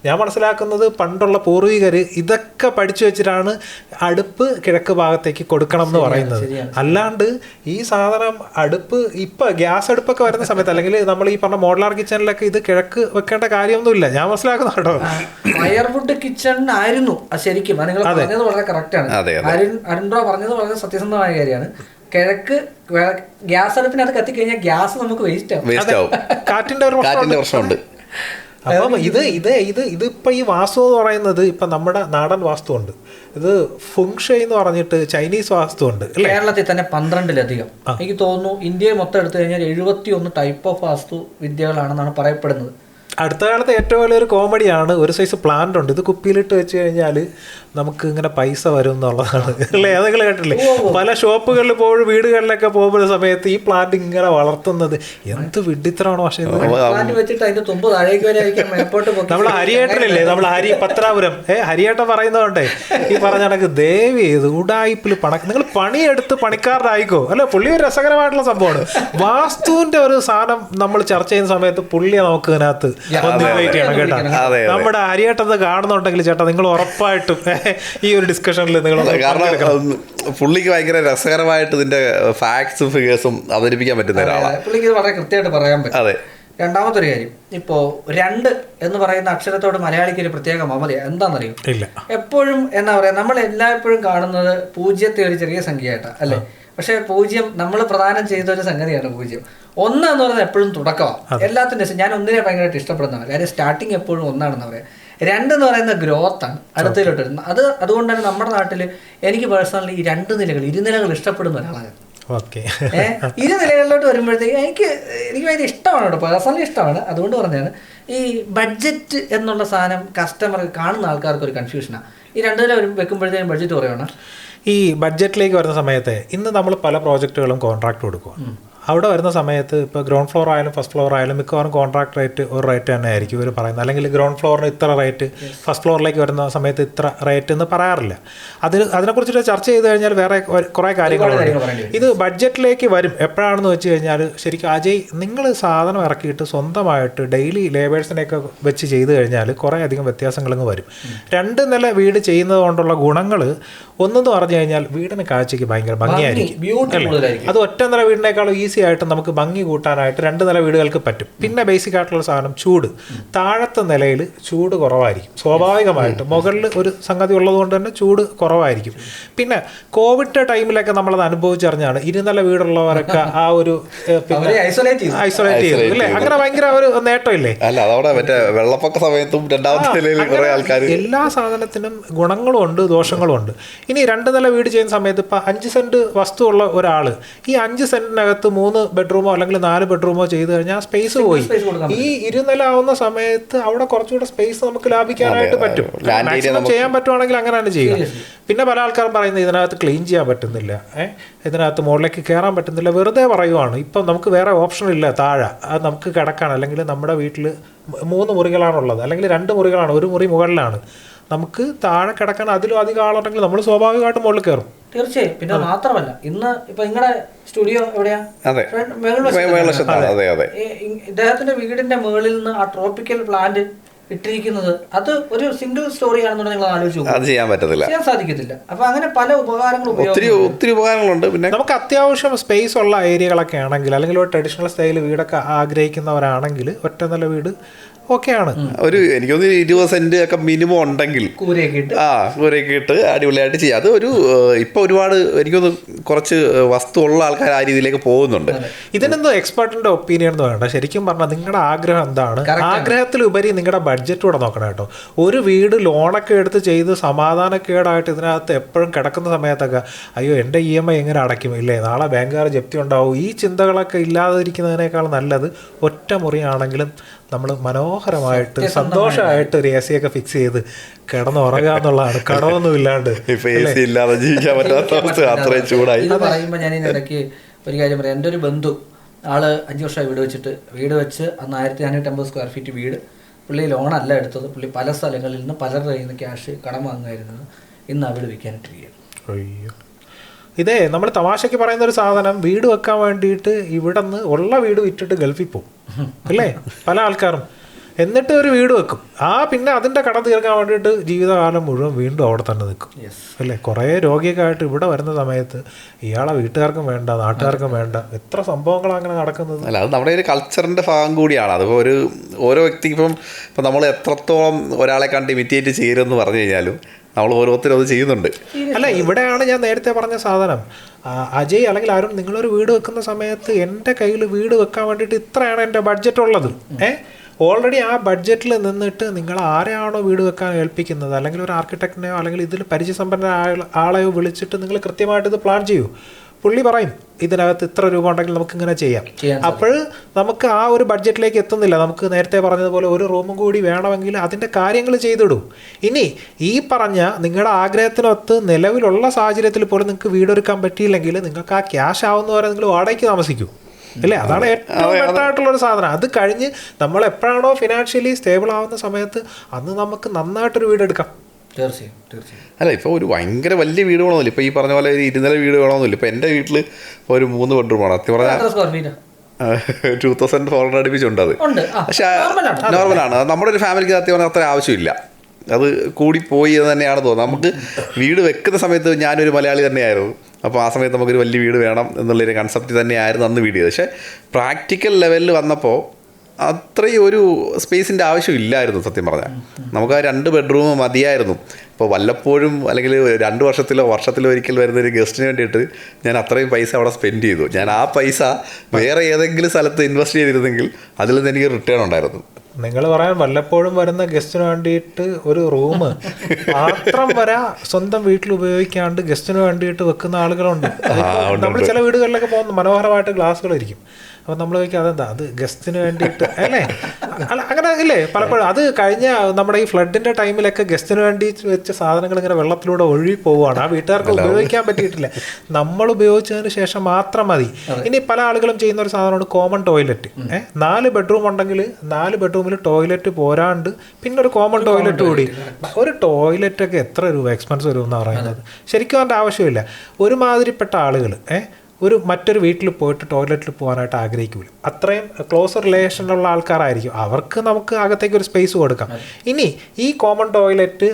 ഞാൻ മനസ്സിലാക്കുന്നത് പണ്ടുള്ള പൂർവികർ ഇതൊക്കെ പഠിച്ചു വെച്ചിട്ടാണ് അടുപ്പ് കിഴക്ക് ഭാഗത്തേക്ക് കൊടുക്കണം എന്ന് പറയുന്നത്. അല്ലാണ്ട് ഈ സാധനം അടുപ്പ് ഇപ്പൊ ഗ്യാസ് അടുപ്പൊക്കെ വരുന്ന സമയത്ത് അല്ലെങ്കിൽ നമ്മൾ ഈ പറഞ്ഞ മോഡലാർ കിച്ചണിലൊക്കെ ഇത് കിഴക്ക് വെക്കേണ്ട കാര്യമൊന്നുമില്ല. ഞാൻ മനസ്സിലാക്കുന്ന കേട്ടോ
ഫയർവുഡ് കിച്ചൺ ആയിരുന്നു. അത് ശരിക്കും. നിങ്ങൾ പറഞ്ഞത് വളരെ കറക്റ്റ് ആണ്.
അതെ,
അരുൺ അരുൺറോ പറഞ്ഞത് വളരെ സത്യസന്ധമായ കാര്യമാണ്. കിഴക്ക് ഗ്യാസ് അടുപ്പിനകത്ത് കത്തിക്കഴിഞ്ഞാൽ ഗ്യാസ് നമുക്ക് വേസ്റ്റ് ആവും.
വേസ്റ്റ് ആവും.
കാറ്റിന്റെ ഒരു പ്രശ്നം
കാറ്റിന്റെ പ്രശ്നമുണ്ട്.
അപ്പം ഇത് ഇത് ഇത് ഇതിപ്പോൾ ഈ വാസ്തു എന്ന് പറയുന്നത് ഇപ്പം നമ്മുടെ നാടൻ വാസ്തു ഉണ്ട് ഇത് ഫുങ്ഷ എന്ന് പറഞ്ഞിട്ട് ചൈനീസ് വാസ്തു ഉണ്ട്
കേരളത്തിൽ തന്നെ പന്ത്രണ്ടിലധികം. എനിക്ക് തോന്നുന്നു ഇന്ത്യയെ മൊത്തം എടുത്തു കഴിഞ്ഞാൽ എഴുപത്തി ഒന്ന് ടൈപ്പ് ഓഫ് വാസ്തു വിദ്യകളാണെന്നാണ് പറയപ്പെടുന്നത്.
അടുത്ത കാലത്ത് ഏറ്റവും വലിയൊരു കോമഡിയാണ് ഒരു സൈസ് പ്ലാന്റ് ഉണ്ട്. ഇത് കുപ്പിയിലിട്ട് വെച്ച് കഴിഞ്ഞാൽ നമുക്ക് ഇങ്ങനെ പൈസ വരും എന്നുള്ളതാണ്. അല്ലേ? അതൊക്കെ കേട്ടില്ലേ പല ഷോപ്പുകളിൽ പോയി വീടുകളിലൊക്കെ പോകുന്ന സമയത്ത് ഈ പ്ലാന്റ് ഇങ്ങനെ വളർത്തുന്നത് എന്ത് വിഡിത്തരാണോ പക്ഷേ നമ്മൾ ഹരിയേട്ടനില്ലേ? നമ്മൾ ഹരി പത്രാപുരം. ഏ ഹരിയേട്ടൻ പറയുന്നതുകൊണ്ടേ ഈ പറഞ്ഞ കണക്ക് ദേവി ഇത് ഉടായ്പിൽ പണ നിങ്ങൾ പണിയെടുത്ത് പണിക്കാരനായിക്കോ. അല്ല? പുള്ളി ഒരു രസകരമായിട്ടുള്ള സംഭവമാണ്. വാസ്തുവിന്റെ ഒരു സാധനം നമ്മൾ ചർച്ച ചെയ്യുന്ന സമയത്ത് പുള്ളിയെ നമുക്ക് ഇതിനകത്ത് ഒന്ന് ഇൻവൈറ്റ് ചെയ്യണം കേട്ടോ. നമ്മുടെ ഹരിയേട്ടത് കാണുന്നുണ്ടെങ്കിൽ ചേട്ടാ നിങ്ങൾ ഉറപ്പായിട്ടും ഈ ഒരു ഡിസ്കഷനിൽ നിങ്ങൾ
കാരണം പുള്ളിക്ക് ഭയങ്കര രസകരമായിട്ട് ഇതിന്റെ ഫാക്ട്സും ഫിഗേഴ്സും അവതരിപ്പിക്കാൻ പറ്റുന്ന ഒരാളാണ്
പുള്ളിക്ക് വളരെ കൃത്യമായിട്ട് പറയാൻ പറ്റും.
അതെ.
രണ്ടാമത്തെ ഒരു കാര്യം ഇപ്പോ രണ്ട് എന്ന് പറയുന്ന അക്ഷരത്തോട് മലയാളിക്ക് ഒരു പ്രത്യേക മമതയാണ് എന്താണെന്നറിയോ?
ഇല്ല.
എപ്പോഴും എന്താ പറയാ നമ്മൾ എല്ലായ്പ്പോഴും കാണുന്നത് പൂജ്യത്തെ ഒരു ചെറിയ സംഖ്യയായിട്ടാണ് അല്ലെ? പക്ഷെ പൂജ്യം നമ്മൾ പ്രധാനം ചെയ്ത ഒരു സംഗതിയാണ് പൂജ്യം. ഒന്ന് എന്ന് പറയുന്നത് എപ്പോഴും തുടക്കമാണ് എല്ലാത്തിന്റെ ഞാൻ ഒന്നിനെ ഭയങ്കരമായിട്ട് ഇഷ്ടപ്പെടുന്നവർ കാര്യം സ്റ്റാർട്ടിങ് എപ്പോഴും ഒന്നാണെന്ന് പറയാം. രണ്ട് എന്ന് പറയുന്ന ഗ്രോത്ത് ആണ് അടുത്തതിലോട്ട് വരുന്നത്. അത് അതുകൊണ്ട് തന്നെ നമ്മുടെ നാട്ടിൽ എനിക്ക് പേഴ്സണലി ഈ രണ്ട് നിലകൾ ഇരുനിലകൾ ഇഷ്ടപ്പെടുന്ന ഒരാളാണ് ഇരു നിലകളിലോട്ട് വരുമ്പോഴത്തേക്ക് എനിക്ക് എനിക്ക് ഭയങ്കര ഇഷ്ടമാണ് കേട്ടോ. പേഴ്സണലി ഇഷ്ടമാണ്. അതുകൊണ്ട് പറഞ്ഞാണ് ഈ ബഡ്ജറ്റ് എന്നുള്ള സാധനം കസ്റ്റമർ കാണുന്ന ആൾക്കാർക്ക് ഒരു കൺഫ്യൂഷനാണ് ഈ രണ്ടു നില വെക്കുമ്പോഴത്തേക്കും ബഡ്ജറ്റ് കുറയണം
ഈ ബഡ്ജറ്റിലേക്ക് വരുന്ന സമയത്ത് ഇന്ന് നമ്മൾ പല പ്രോജക്റ്റുകളും കോൺട്രാക്ട് കൊടുക്കുക അവിടെ വരുന്ന സമയത്ത് ഇപ്പോൾ ഗ്രൗണ്ട് ഫ്ലോർ ആയാലും ഫസ്റ്റ് ഫ്ലോർ ആയാലും മിക്കവാറും കോൺട്രാക്ട് റേറ്റ് ഒരു റേറ്റ് തന്നെ ആയിരിക്കും ഇവർ പറയുന്നത്. അല്ലെങ്കിൽ ഗ്രൗണ്ട് ഫ്ലോറിന് ഇത്ര റേറ്റ് ഫസ്റ്റ് ഫ്ലോറിലേക്ക് വരുന്ന സമയത്ത് ഇത്ര റേറ്റ് എന്ന് പറയാറില്ല. അതിന് അതിനെക്കുറിച്ചിട്ട് ചർച്ച ചെയ്ത് കഴിഞ്ഞാൽ വേറെ കുറേ കാര്യങ്ങളുണ്ട് ഇത് ബഡ്ജറ്റിലേക്ക് വരും എപ്പോഴാണെന്ന് വെച്ച് കഴിഞ്ഞാൽ ശരിക്കും അജയ് നിങ്ങൾ സാധനം ഇറക്കിയിട്ട് സ്വന്തമായിട്ട് ഡെയിലി ലേബേഴ്സിനെയൊക്കെ വെച്ച് ചെയ്ത് കഴിഞ്ഞാൽ കുറേ അധികം വ്യത്യാസങ്ങളങ്ങ് വരും. രണ്ട് നില വീട് ചെയ്യുന്നത് കൊണ്ടുള്ള ഗുണങ്ങൾ ഒന്നെന്ന് പറഞ്ഞു കഴിഞ്ഞാൽ വീടിന് കാഴ്ചയ്ക്ക് ഭയങ്കര ഭംഗിയായിരിക്കും അത് ഒറ്റ നില വീടിനേക്കാളും ഈസി ആയിട്ട് നമുക്ക് ഭംഗി കൂട്ടാനായിട്ട് രണ്ട് നില വീടുകൾക്ക് പറ്റും. പിന്നെ ബേസിക് ആയിട്ടുള്ള സാധനം ചൂട്. താഴത്തെ നിലയിൽ ചൂട് കുറവായിരിക്കും സ്വാഭാവികമായിട്ട്. മുകളിൽ ഒരു സംഗതി ഉള്ളതുകൊണ്ട് തന്നെ ചൂട് കുറവായിരിക്കും. പിന്നെ കോവിഡ് ടൈമിലൊക്കെ നമ്മളത് അനുഭവിച്ചറിഞ്ഞാണ് ഇരുനില വീടുള്ളവരൊക്കെ ആ ഒരു
ഐസൊലേറ്റ് ചെയ്തു.
ഐസൊലേറ്റ് അല്ലേ. അങ്ങനെ ഭയങ്കര ഒരു നേട്ടമില്ലേ?
അല്ല അതവിടെ മറ്റേ വെള്ളപ്പൊക്ക സമയത്തും രണ്ടാമത്തെ നിലയിൽ കുറെ ആൾക്കാർ
എല്ലാ സാധനത്തിനും ഗുണങ്ങളും ഉണ്ട് ദോഷങ്ങളും ഉണ്ട് ഇനി രണ്ട് നില വീട് ചെയ്യുന്ന സമയത്ത് ഇപ്പം അഞ്ച് സെന്റ് വസ്തു ഉള്ള ഒരാൾ ഈ അഞ്ച് സെന്റിനകത്ത് മൂന്ന് ബെഡ്റൂമോ അല്ലെങ്കിൽ നാല് ബെഡ്റൂമോ ചെയ്ത് കഴിഞ്ഞാൽ സ്പേസ് പോയി.
കൊടുക്കാൻ
ഈ ഇരുനില ആവുന്ന സമയത്ത് അവിടെ കുറച്ചുകൂടെ സ്പേസ് നമുക്ക് ലാഭിക്കാനായിട്ട് പറ്റും. മാക്സിമം ചെയ്യാൻ പറ്റുവാണെങ്കിൽ അങ്ങനെയാണ് ചെയ്യുക. പിന്നെ പല ആൾക്കാരും പറയുന്നത് ഇതിനകത്ത് ക്ലീൻ ചെയ്യാൻ പറ്റുന്നില്ല. ഏഹ് ഇതിനകത്ത് മുകളിലേക്ക് കയറാൻ പറ്റുന്നില്ല. വെറുതെ പറയുവാണ്. ഇപ്പം നമുക്ക് വേറെ ഓപ്ഷൻ ഇല്ല താഴെ. അത് നമുക്ക് കിടക്കാണ്. അല്ലെങ്കിൽ നമ്മുടെ വീട്ടിൽ മൂന്ന് മുറികളാണുള്ളത്. അല്ലെങ്കിൽ രണ്ട് മുറികളാണ്. ഒരു മുറി മുകളിലാണ്. നമുക്ക് താഴെ കിടക്കാൻ അതിലും അധികം ആളുണ്ടെങ്കിൽ നമ്മൾ സ്വാഭാവികമായിട്ടും മുകളിൽ കയറും.
തീർച്ചയായും. പിന്നെ മാത്രമല്ല ഇന്ന് ഇപ്പൊ നിങ്ങളുടെ സ്റ്റുഡിയോ എവിടെയാ?
അതെ. അതെ അതെ.
ഇദ്ദേഹത്തിന്റെ വീടിന്റെ മുകളിൽ നിന്ന് ആ ട്രോപ്പിക്കൽ പ്ലാന്റ് ഇട്ടിരിക്കുന്നത് അത് ഒരു സിംഗിൾ സ്റ്റോറി ആണെന്നുണ്ടെങ്കിൽ നിങ്ങൾ ആലോചിച്ച്
അത് ചെയ്യാൻ പറ്റത്തില്ല.
ചെയ്യാൻ സാധിക്കത്തില്ല. അപ്പൊ അങ്ങനെ പല ഉപകാരങ്ങൾ
ഒത്തിരി ഒത്തിരി ഉപകാരങ്ങളുണ്ട്. പിന്നെ
നമുക്ക് അത്യാവശ്യം സ്പേസ് ഉള്ള ഏരിയകളൊക്കെ ആണെങ്കിൽ അല്ലെങ്കിൽ ഒരു ട്രഡീഷണൽ സ്റ്റൈൽ വീടൊക്കെ ആഗ്രഹിക്കുന്നവരാണെങ്കിൽ ഒറ്റ നല്ല വീട് ഓക്കെയാണ്.
ഒരു എനിക്കൊന്ന് ഇരുപത് സെന്റ് ഒക്കെ മിനിമം ഉണ്ടെങ്കിൽ ആ കൂരയൊക്കെ ഇട്ട് അടിപൊളിയായിട്ട് ചെയ്യാം. അത് ഒരു ഇപ്പൊ ഒരുപാട് എനിക്കൊന്ന് കുറച്ച് വസ്തു ഉള്ള ആൾക്കാർ ആ രീതിയിലേക്ക് പോകുന്നുണ്ട്.
ഇതിനെന്തോ എക്സ്പെർട്ടിന്റെ ഒപ്പീനിയൻ എന്ന് വേണ്ട ശരിക്കും പറഞ്ഞാൽ നിങ്ങളുടെ ആഗ്രഹം എന്താണ്? ആഗ്രഹത്തിലുപരി നിങ്ങളുടെ ബഡ്ജറ്റ് കൂടെ നോക്കണം കേട്ടോ. ഒരു വീട് ലോണൊക്കെ എടുത്ത് ചെയ്ത് സമാധാനക്കേടായിട്ട് ഇതിനകത്ത് എപ്പോഴും കിടക്കുന്ന സമയത്തൊക്കെ അയ്യോ എന്റെ ഇ എം ഐ എങ്ങനെ അടയ്ക്കും? ഇല്ലേ നാളെ ബാങ്കുകാർ ജപ്തി ഉണ്ടാവും. ഈ ചിന്തകളൊക്കെ ഇല്ലാതിരിക്കുന്നതിനേക്കാൾ നല്ലത് ഒറ്റ മുറിയാണെങ്കിലും നമ്മൾ മനോഹരമായിട്ട് സന്തോഷമായിട്ട് ഒരു എ സി ഒക്കെ ഫിക്സ് ചെയ്ത് കിടന്നുറങ്ങുക എന്നുള്ളതാണ്. കടമൊന്നും ഇല്ലാണ്ട്
ഇപ്പൊ എ സി ഇല്ലാതെ ജീവിക്കാൻ പറ്റാത്ത അവസ്ഥ അത്രയും ചൂടായി.
ഇത് പറയുമ്പോൾ ഞാൻ ഇടയ്ക്ക് ഒരു കാര്യം പറയാം. എന്റെ ഒരു ബന്ധു ആൾ അഞ്ച് വർഷമായി വീട് വെച്ചിട്ട്. വീട് വെച്ച് അന്ന് ആയിരത്തി നാനൂറ്റമ്പത് സ്ക്വയർ ഫീറ്റ് വീട്. പുള്ളി ലോണല്ല എടുത്തത്. പുള്ളി പല സ്ഥലങ്ങളിൽ നിന്ന് പലരുടെ കയ്യിൽ നിന്ന് ക്യാഷ് കടം വാങ്ങുമായിരുന്നത് ഇന്ന് ആ വീട് വിൽക്കാനിട്ടിരിക്കുകയാണ്
അയ്യോ. ഇതേ നമ്മൾ തമാശയ്ക്ക് പറയുന്ന ഒരു സാധനം വീട് വെക്കാൻ വേണ്ടിയിട്ട് ഇവിടെ നിന്ന് ഉള്ള വീട് വിറ്റിട്ട് ഗൾഫിൽ പോകും അല്ലേ? പല ആൾക്കാരും. എന്നിട്ട് ഒരു വീട് വെക്കും. ആ പിന്നെ അതിന്റെ കടം തീർക്കാൻ വേണ്ടിയിട്ട് ജീവിതകാലം മുഴുവൻ വീണ്ടും അവിടെ തന്നെ നിൽക്കും. അല്ലേ? കുറേ രോഗിയൊക്കെ ആയിട്ട് ഇവിടെ വരുന്ന സമയത്ത് ഇയാളെ വീട്ടുകാർക്കും വേണ്ട നാട്ടുകാർക്കും വേണ്ട. എത്ര സംഭവങ്ങളാണ് അങ്ങനെ നടക്കുന്നത്?
അല്ല അത് നമ്മുടെ ഒരു കൾച്ചറിന്റെ ഭാഗം കൂടിയാണ്. അതിപ്പോൾ ഒരു ഓരോ വ്യക്തിക്കും ഇപ്പം ഇപ്പം നമ്മൾ എത്രത്തോളം ഒരാളെ കണ്ട് ഇമിറ്റേറ്റ് ചെയ്യരുതെന്ന് പറഞ്ഞു കഴിഞ്ഞാലും നമ്മൾ ഓരോരുത്തരും അത് ചെയ്യുന്നുണ്ട്.
അല്ല ഇവിടെയാണ് ഞാൻ നേരത്തെ പറഞ്ഞ സാധനം. അജയ് അല്ലെങ്കിൽ ആരും നിങ്ങളൊരു വീട് വെക്കുന്ന സമയത്ത് എന്റെ കയ്യിൽ വീട് വെക്കാൻ വേണ്ടിയിട്ട് ഇത്രയാണ് എന്റെ ബഡ്ജറ്റ് ഉള്ളത്. ഏ? ഓൾറെഡി ആ ബഡ്ജറ്റിൽ നിന്നിട്ട് നിങ്ങൾ ആരെയാണോ വീട് വെക്കാൻ ഏൽപ്പിക്കുന്നത്? അല്ലെങ്കിൽ ഒരു ആർക്കിടെക്റ്റിനെയോ അല്ലെങ്കിൽ ഇതിൽ പരിചയസമ്പന്ന ആളെയോ വിളിച്ചിട്ട് നിങ്ങൾ കൃത്യമായിട്ട് ഇത് പ്ലാൻ ചെയ്യൂ. പുള്ളി പറയും ഇതിനകത്ത് ഇത്ര രൂപ ഉണ്ടെങ്കിൽ നമുക്ക് ഇങ്ങനെ ചെയ്യാം അപ്പോൾ നമുക്ക് ആ ഒരു ബഡ്ജറ്റിലേക്ക് എത്തുന്നില്ല. നമുക്ക് നേരത്തെ പറഞ്ഞതുപോലെ ഒരു റൂമും കൂടി വേണമെങ്കിൽ അതിന്റെ കാര്യങ്ങൾ ചെയ്തിടും. ഇനി ഈ പറഞ്ഞ നിങ്ങളുടെ ആഗ്രഹത്തിനൊത്ത് നിലവിലുള്ള സാഹചര്യത്തിൽ പോലും നിങ്ങൾക്ക് വീടൊരുക്കാൻ പറ്റിയില്ലെങ്കിൽ നിങ്ങൾക്ക് ആ ക്യാഷ് ആവുന്ന വരെ നിങ്ങൾ വാടകയ്ക്ക് താമസിക്കൂ. അല്ലേ? അതാണ് ഏറ്റവും ബെറ്ററായിട്ടുള്ള ഒരു സാധനം. അത് കഴിഞ്ഞ് നമ്മൾ എപ്പോഴാണോ ഫിനാൻഷ്യലി സ്റ്റേബിൾ ആവുന്ന സമയത്ത് അന്ന് നമുക്ക് നന്നായിട്ടൊരു വീടെടുക്കാം.
തീർച്ചയായും തീർച്ചയായും.
അല്ല ഇപ്പോൾ ഒരു ഭയങ്കര വലിയ വീട് വേണമെന്നില്ല ഇപ്പോൾ ഈ പറഞ്ഞ പോലെ ഒരു ഇരുനില വീട് വേണമെന്നില്ല ഇപ്പോൾ എന്റെ വീട്ടിൽ ഒരു മൂന്ന് ബെഡ്റൂമാണ് സത്യം പറഞ്ഞാൽ ടൂ തൗസൻഡ് ഫോർ ഹൺഡ്രഡ് അടുപ്പിച്ചുണ്ട് അത്.
ഉണ്ട്. അത്.
പക്ഷേ
നോർമലാണ്
നമ്മുടെ ഒരു ഫാമിലിക്ക് സത്യം പറഞ്ഞാൽ അത്ര ആവശ്യമില്ല. അത് കൂടിപ്പോയി എന്ന് തന്നെയാണ് തോന്നുന്നത്. നമുക്ക് വീട് വെക്കുന്ന സമയത്ത് ഞാനൊരു മലയാളി തന്നെയായിരുന്നു. അപ്പോൾ ആ സമയത്ത് നമുക്കൊരു വലിയ വീട് വേണം എന്നുള്ളൊരു കൺസെപ്റ്റ് തന്നെയായിരുന്നു അന്ന് വീട് ചെയ്തത്. പക്ഷേ പ്രാക്ടിക്കൽ ലെവലിൽ വന്നപ്പോൾ അത്രയും ഒരു സ്പേസിന്റെ ആവശ്യമില്ലായിരുന്നു സത്യം പറഞ്ഞാൽ. നമുക്ക് ആ രണ്ട് ബെഡ്റൂം മതിയായിരുന്നു. ഇപ്പോൾ വല്ലപ്പോഴും അല്ലെങ്കിൽ രണ്ട് വർഷത്തിലോ വർഷത്തിലോ ഒരിക്കൽ വരുന്ന ഒരു ഗസ്റ്റിന് വേണ്ടിയിട്ട് ഞാൻ അത്രയും പൈസ അവിടെ സ്പെൻഡ് ചെയ്തു. ഞാൻ ആ പൈസ വേറെ ഏതെങ്കിലും സ്ഥലത്ത് ഇൻവെസ്റ്റ് ചെയ്തിരുന്നെങ്കിൽ അതിൽ നിന്ന് എനിക്ക് റിട്ടേൺ ഉണ്ടായിരുന്നു.
നിങ്ങൾ പറയാൻ വല്ലപ്പോഴും വരുന്ന ഗസ്റ്റിന് വേണ്ടിയിട്ട് ഒരു റൂം മാത്രം വരാ സ്വന്തം വീട്ടിൽ ഉപയോഗിക്കാണ്ട് ഗസ്റ്റിന് വേണ്ടിയിട്ട് വെക്കുന്ന ആളുകളുണ്ട്. നമ്മൾ ചില വീടുകളിലൊക്കെ പോകുന്ന മനോഹരമായിട്ട് ഗ്ലാസ്സുകൾ അപ്പോൾ നമ്മൾ ചോദിക്കും അതെന്താ? അത് ഗസ്റ്റിന് വേണ്ടിയിട്ട് അല്ലേ? അല്ല അങ്ങനെ ഇല്ലേ? പലപ്പോഴും അത് കഴിഞ്ഞ നമ്മുടെ ഈ ഫ്ലഡിന്റെ ടൈമിലൊക്കെ ഗസ്റ്റിന് വേണ്ടി വെച്ച സാധനങ്ങൾ ഇങ്ങനെ വെള്ളത്തിലൂടെ ഒഴുകി പോവുകയാണ്. ആ വീട്ടുകാർക്ക് ഉപയോഗിക്കാൻ പറ്റിയിട്ടില്ല. നമ്മൾ ഉപയോഗിച്ചതിന് ശേഷം മാത്രം മതി. ഇനി പല ആളുകളും ചെയ്യുന്ന ഒരു സാധനമാണ് കോമൺ ടോയ്ലറ്റ്. ഏഹ് നാല് ബെഡ്റൂം ഉണ്ടെങ്കിൽ നാല് ബെഡ്റൂമിൽ ടോയ്ലറ്റ് പോരാണ്ട് പിന്നെ ഒരു കോമൺ ടോയ്ലറ്റ് കൂടി. ഒരു ടോയ്ലറ്റൊക്കെ എത്ര രൂപ എക്സ്പെൻസ് വരും എന്നാണ് പറയുന്നത് ശരിക്കും അതിന്റെ ആവശ്യമില്ല. ഒരുമാതിരിപ്പെട്ട ആളുകൾ ഏഹ് ഒരു മറ്റൊരു വീട്ടിൽ പോയിട്ട് ടോയ്ലറ്റിൽ പോകാനായിട്ട് ആഗ്രഹിക്കൂല. അത്രയും ക്ലോസ് റിലേഷനിലുള്ള ആൾക്കാരായിരിക്കും. അവർക്ക് നമുക്ക് അകത്തേക്ക് ഒരു സ്പേസ് കൊടുക്കാം. ഇനി ഈ കോമൺ ടോയ്ലറ്റ്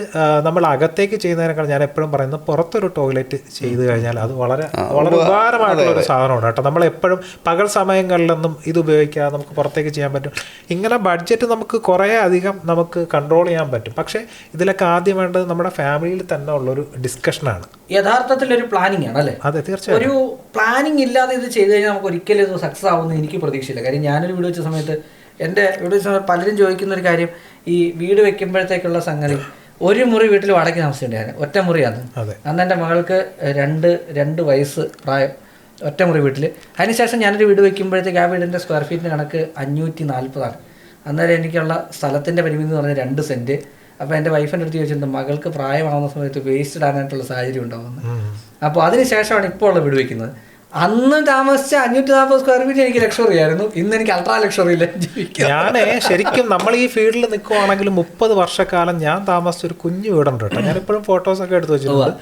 നമ്മൾ അകത്തേക്ക് ചെയ്യുന്നതിനേക്കാൾ ഞാൻ എപ്പോഴും പറയുന്നത് പുറത്തൊരു ടോയ്ലറ്റ് ചെയ്തു കഴിഞ്ഞാൽ അത് വളരെ വളരെ ഉപകാരമായിട്ടുള്ള ഒരു സാധനമാണ് കേട്ടോ. നമ്മൾ എപ്പോഴും പകൽ സമയങ്ങളിലൊന്നും ഇത് ഉപയോഗിക്കാതെ നമുക്ക് പുറത്തേക്ക് ചെയ്യാൻ പറ്റും. ഇങ്ങനെ ബഡ്ജറ്റ് നമുക്ക് കുറേ അധികം നമുക്ക് കൺട്രോൾ ചെയ്യാൻ പറ്റും. പക്ഷേ ഇതിലൊക്കെ ആദ്യം വേണ്ടത് നമ്മുടെ ഫാമിലിയിൽ തന്നെ ഉള്ളൊരു ഡിസ്കഷനാണ്
യഥാർത്ഥത്തിൽ ഒരു പ്ലാനിങ് ആണ് അല്ലേ?
അതെ തീർച്ചയായും
ഒരു പ്ലാനിങ് ഇല്ലാതെ ഇത് ചെയ്തു കഴിഞ്ഞാൽ നമുക്ക് ഒരിക്കലും ഇത് സക്സസ് ആവുമെന്ന് എനിക്ക് പ്രതീക്ഷയില്ല. കാര്യം ഞാനൊരു വീട് വെച്ച സമയത്ത് എന്റെ വീട് വെച്ച സമയത്ത് പലരും ചോദിക്കുന്ന ഒരു കാര്യം ഈ വീട് വെക്കുമ്പോഴത്തേക്കുള്ള സംഗതി. ഒരു മുറി വീട്ടിൽ വാടകയ്ക്ക് ഞാൻ ഒറ്റ മുറിയാണ്. അന്ന് എന്റെ മകൾക്ക് രണ്ട് രണ്ട് വയസ്സ് പ്രായം ഒറ്റ മുറി വീട്ടിൽ അതിനുശേഷം ഞാനൊരു വീട് വെക്കുമ്പോഴത്തേക്ക് ആ വീടിന്റെ സ്ക്വയർ ഫീറ്റിന് കണക്ക് അഞ്ഞൂറ്റി നാൽപ്പതാണ് അന്നേരം എനിക്കുള്ള സ്ഥലത്തിന്റെ പരിമിതി എന്ന് പറഞ്ഞാൽ രണ്ട് സെന്റ് അപ്പോൾ എന്റെ വൈഫിന്റെ അടുത്ത് ചോദിച്ചിട്ടുണ്ട് മകൾക്ക് പ്രായമാവുന്ന സമയത്ത് വേസ്റ്റ് ഇടാനായിട്ടുള്ള സാഹചര്യം ഉണ്ടാവുന്നത് അപ്പോൾ അതിനുശേഷമാണ് ഇപ്പോൾ ഉള്ള വീട് വെക്കുന്നത്. അന്ന് താമസിച്ച അഞ്ഞൂറ്റി നാൽപ്പത് സ്ക്വയർ ഫീറ്റ് എനിക്ക് ലക്ഷറി ആയിരുന്നു. ഇന്ന് എനിക്ക് അൾട്രാ ലക്ഷറിയിൽ
ഞാനേ ശരിക്കും നമ്മൾ ഈ ഫീൽഡിൽ നിൽക്കുവാണെങ്കിൽ മുപ്പത് വർഷക്കാലം ഞാൻ താമസിച്ച ഒരു കുഞ്ഞു വീടുണ്ട് കേട്ടോ. ഞാനിപ്പോഴും ഫോട്ടോസൊക്കെ എടുത്ത് വെച്ചിട്ടുണ്ട്.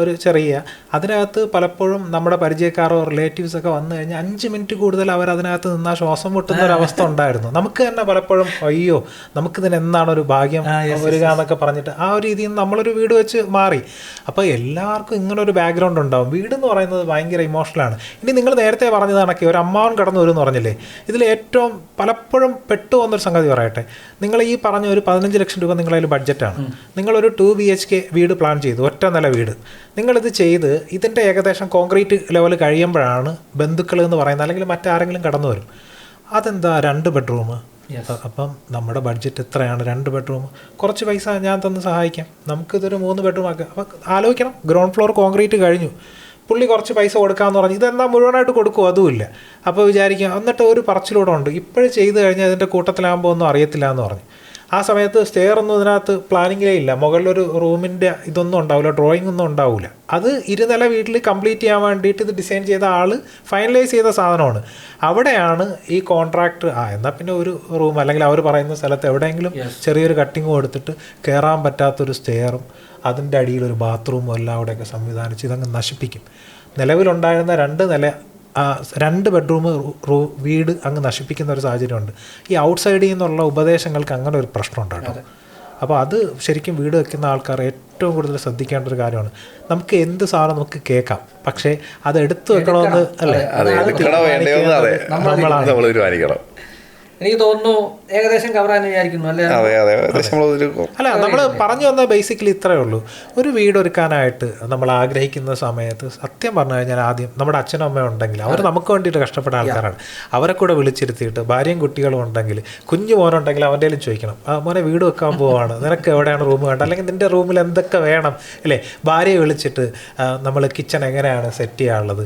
ഒരു ചെറിയ അതിനകത്ത് പലപ്പോഴും നമ്മുടെ പരിചയക്കാരോ റിലേറ്റീവ്സ് ഒക്കെ വന്നു കഴിഞ്ഞാൽ അഞ്ച് മിനിറ്റ് കൂടുതൽ അവർ അതിനകത്ത് നിന്നാൽ ശ്വാസം മുട്ടുന്ന ഒരു അവസ്ഥ ഉണ്ടായിരുന്നു. നമുക്ക് തന്നെ പലപ്പോഴും അയ്യോ നമുക്ക് ഇതിന് എന്താണ് ഒരു ഭാഗ്യം? വരിക എന്നൊക്കെ പറഞ്ഞിട്ട് ആ ഒരു രീതിയിൽ നമ്മളൊരു വീട് വെച്ച് മാറി. അപ്പോൾ എല്ലാവർക്കും ഇങ്ങനെ ഒരു ബാക്ക്ഗ്രൗണ്ട് ഉണ്ടാവും. വീട് എന്ന് പറയുന്നത് ഭയങ്കര ഇമോഷണലാണ് ഇനി നിങ്ങൾ നേരത്തെ പറഞ്ഞത് കണക്കി ഒരു അമ്മാവൻ കടന്നു വരും എന്ന് പറഞ്ഞില്ലേ? ഇതിൽ ഏറ്റവും പലപ്പോഴും പെട്ടു വന്നൊരു സംഗതി പറയട്ടെ. നിങ്ങൾ ഈ പറഞ്ഞ ഒരു പതിനഞ്ച് ലക്ഷം രൂപ നിങ്ങളതിൽ ബഡ്ജറ്റാണ് നിങ്ങളൊരു ടു ബി എച്ച് കെ വീട് പ്ലാൻ ചെയ്തു. ഒറ്റ നില വീട്. നിങ്ങളിത് ചെയ്ത് ഇതിന്റെ ഏകദേശം കോൺക്രീറ്റ് ലെവൽ കഴിയുമ്പോഴാണ് ബന്ധുക്കൾ എന്ന് പറയുന്നത് അല്ലെങ്കിൽ മറ്റാരെങ്കിലും കടന്നു വരും. അതെന്താ രണ്ട് ബെഡ്റൂം? അപ്പം നമ്മുടെ ബഡ്ജറ്റ് എത്രയാണ്? രണ്ട് ബെഡ്റൂം. കുറച്ച് പൈസ ഞാൻ തന്ന് സഹായിക്കാം. നമുക്കിതൊരു മൂന്ന് ബെഡ്റൂം ആക്കാം. അപ്പം ആലോചിക്കണം. ഗ്രൗണ്ട് ഫ്ലോർ കോൺക്രീറ്റ് കഴിഞ്ഞു. പുള്ളി കുറച്ച് പൈസ കൊടുക്കാമെന്ന് പറഞ്ഞു. ഇതെന്നാൽ മുഴുവനായിട്ട് കൊടുക്കും അതുമില്ല. അപ്പോൾ വിചാരിക്കുക എന്നിട്ട് ഒരു പറച്ചിലൂടെ ഉണ്ട്. ഇപ്പോഴും ചെയ്ത് കഴിഞ്ഞാൽ അതിന്റെ കൂട്ടത്തിലാകുമ്പോൾ ഒന്നും അറിയത്തില്ല എന്ന് പറഞ്ഞു. ആ സമയത്ത് സ്റ്റെയർ ഒന്നും ഇതിനകത്ത് പ്ലാനിങ്ങിലേ ഇല്ല. മുകളിലൊരു റൂമിന്റെ ഇതൊന്നും ഉണ്ടാവില്ല ഡ്രോയിങ് ഒന്നും ഉണ്ടാവില്ല അത് ഇരുനില വീട്ടിൽ കംപ്ലീറ്റ് ചെയ്യാൻ വേണ്ടിയിട്ട് ഇത് ഡിസൈൻ ചെയ്ത ആൾ ഫൈനലൈസ് ചെയ്ത സാധനമാണ്. അവിടെയാണ് ഈ കോൺട്രാക്ട് ആ എന്നാൽ പിന്നെ ഒരു റൂം അല്ലെങ്കിൽ അവർ പറയുന്ന സ്ഥലത്ത് എവിടെയെങ്കിലും ചെറിയൊരു കട്ടിങ് കൊടുത്തിട്ട് കയറാൻ പറ്റാത്തൊരു സ്റ്റെയറും അതിന്റെ അടിയിൽ ഒരു ബാത്റൂമും എല്ലാം അവിടെയൊക്കെ സംവിധാനിച്ച് ഇതങ്ങ് നശിപ്പിക്കും. നിലവിലുണ്ടായിരുന്ന രണ്ട് നില ആ, രണ്ട് ബെഡ്റൂം റൂ വീട് അങ്ങ് നശിപ്പിക്കുന്ന ഒരു സാഹചര്യമുണ്ട്. ഈ ഔട്ട്സൈഡിൽ നിന്നുള്ള ഉപദേശങ്ങൾക്ക് അങ്ങനെ ഒരു പ്രശ്നമുണ്ട് കേട്ടോ. അപ്പോൾ അത് ശരിക്കും വീട് വെക്കുന്ന ആൾക്കാർ ഏറ്റവും കൂടുതൽ ശ്രദ്ധിക്കേണ്ട ഒരു കാര്യമാണ്. നമുക്ക് എന്ത് സാധനം നമുക്ക് കേൾക്കാം. പക്ഷേ അത് എടുത്തു വെക്കണമെന്ന് അല്ലേ?
അതെ
എനിക്ക് തോന്നുന്നു ഏകദേശം കവർ കവറാന്ന് വിചാരിക്കുന്നു അല്ലേ?
അതെ അതെ ഏകദേശം
അല്ല നമ്മൾ പറഞ്ഞു വന്ന ബേസിക്കലി ഇത്രയേ ഉള്ളൂ. ഒരു വീട് ഒരുക്കാനായിട്ട് നമ്മൾ ആഗ്രഹിക്കുന്ന സമയത്ത് സത്യം പറഞ്ഞു കഴിഞ്ഞാൽ ആദ്യം നമ്മുടെ അച്ഛനും അമ്മയും ഉണ്ടെങ്കിൽ അവർ നമുക്ക് വേണ്ടിയിട്ട് കഷ്ടപ്പെട്ട ആൾക്കാരാണ്. അവരെ കൂടെ വിളിച്ചിരുത്തിയിട്ട് ഭാര്യയും കുട്ടികളും ഉണ്ടെങ്കിൽ കുഞ്ഞു മോനുണ്ടെങ്കിൽ അവന്റെ ചോദിക്കണം ആ മോനെ വീട് വെക്കാൻ പോവാണ്. നിനക്ക് എവിടെയാണ് റൂം വേണ്ടത്? അല്ലെങ്കിൽ നിന്റെ റൂമിൽ എന്തൊക്കെ വേണം? അല്ലേ? ഭാര്യയെ വിളിച്ചിട്ട് നമ്മൾ കിച്ചൺ എങ്ങനെയാണ് സെറ്റ് ചെയ്യാനുള്ളത്?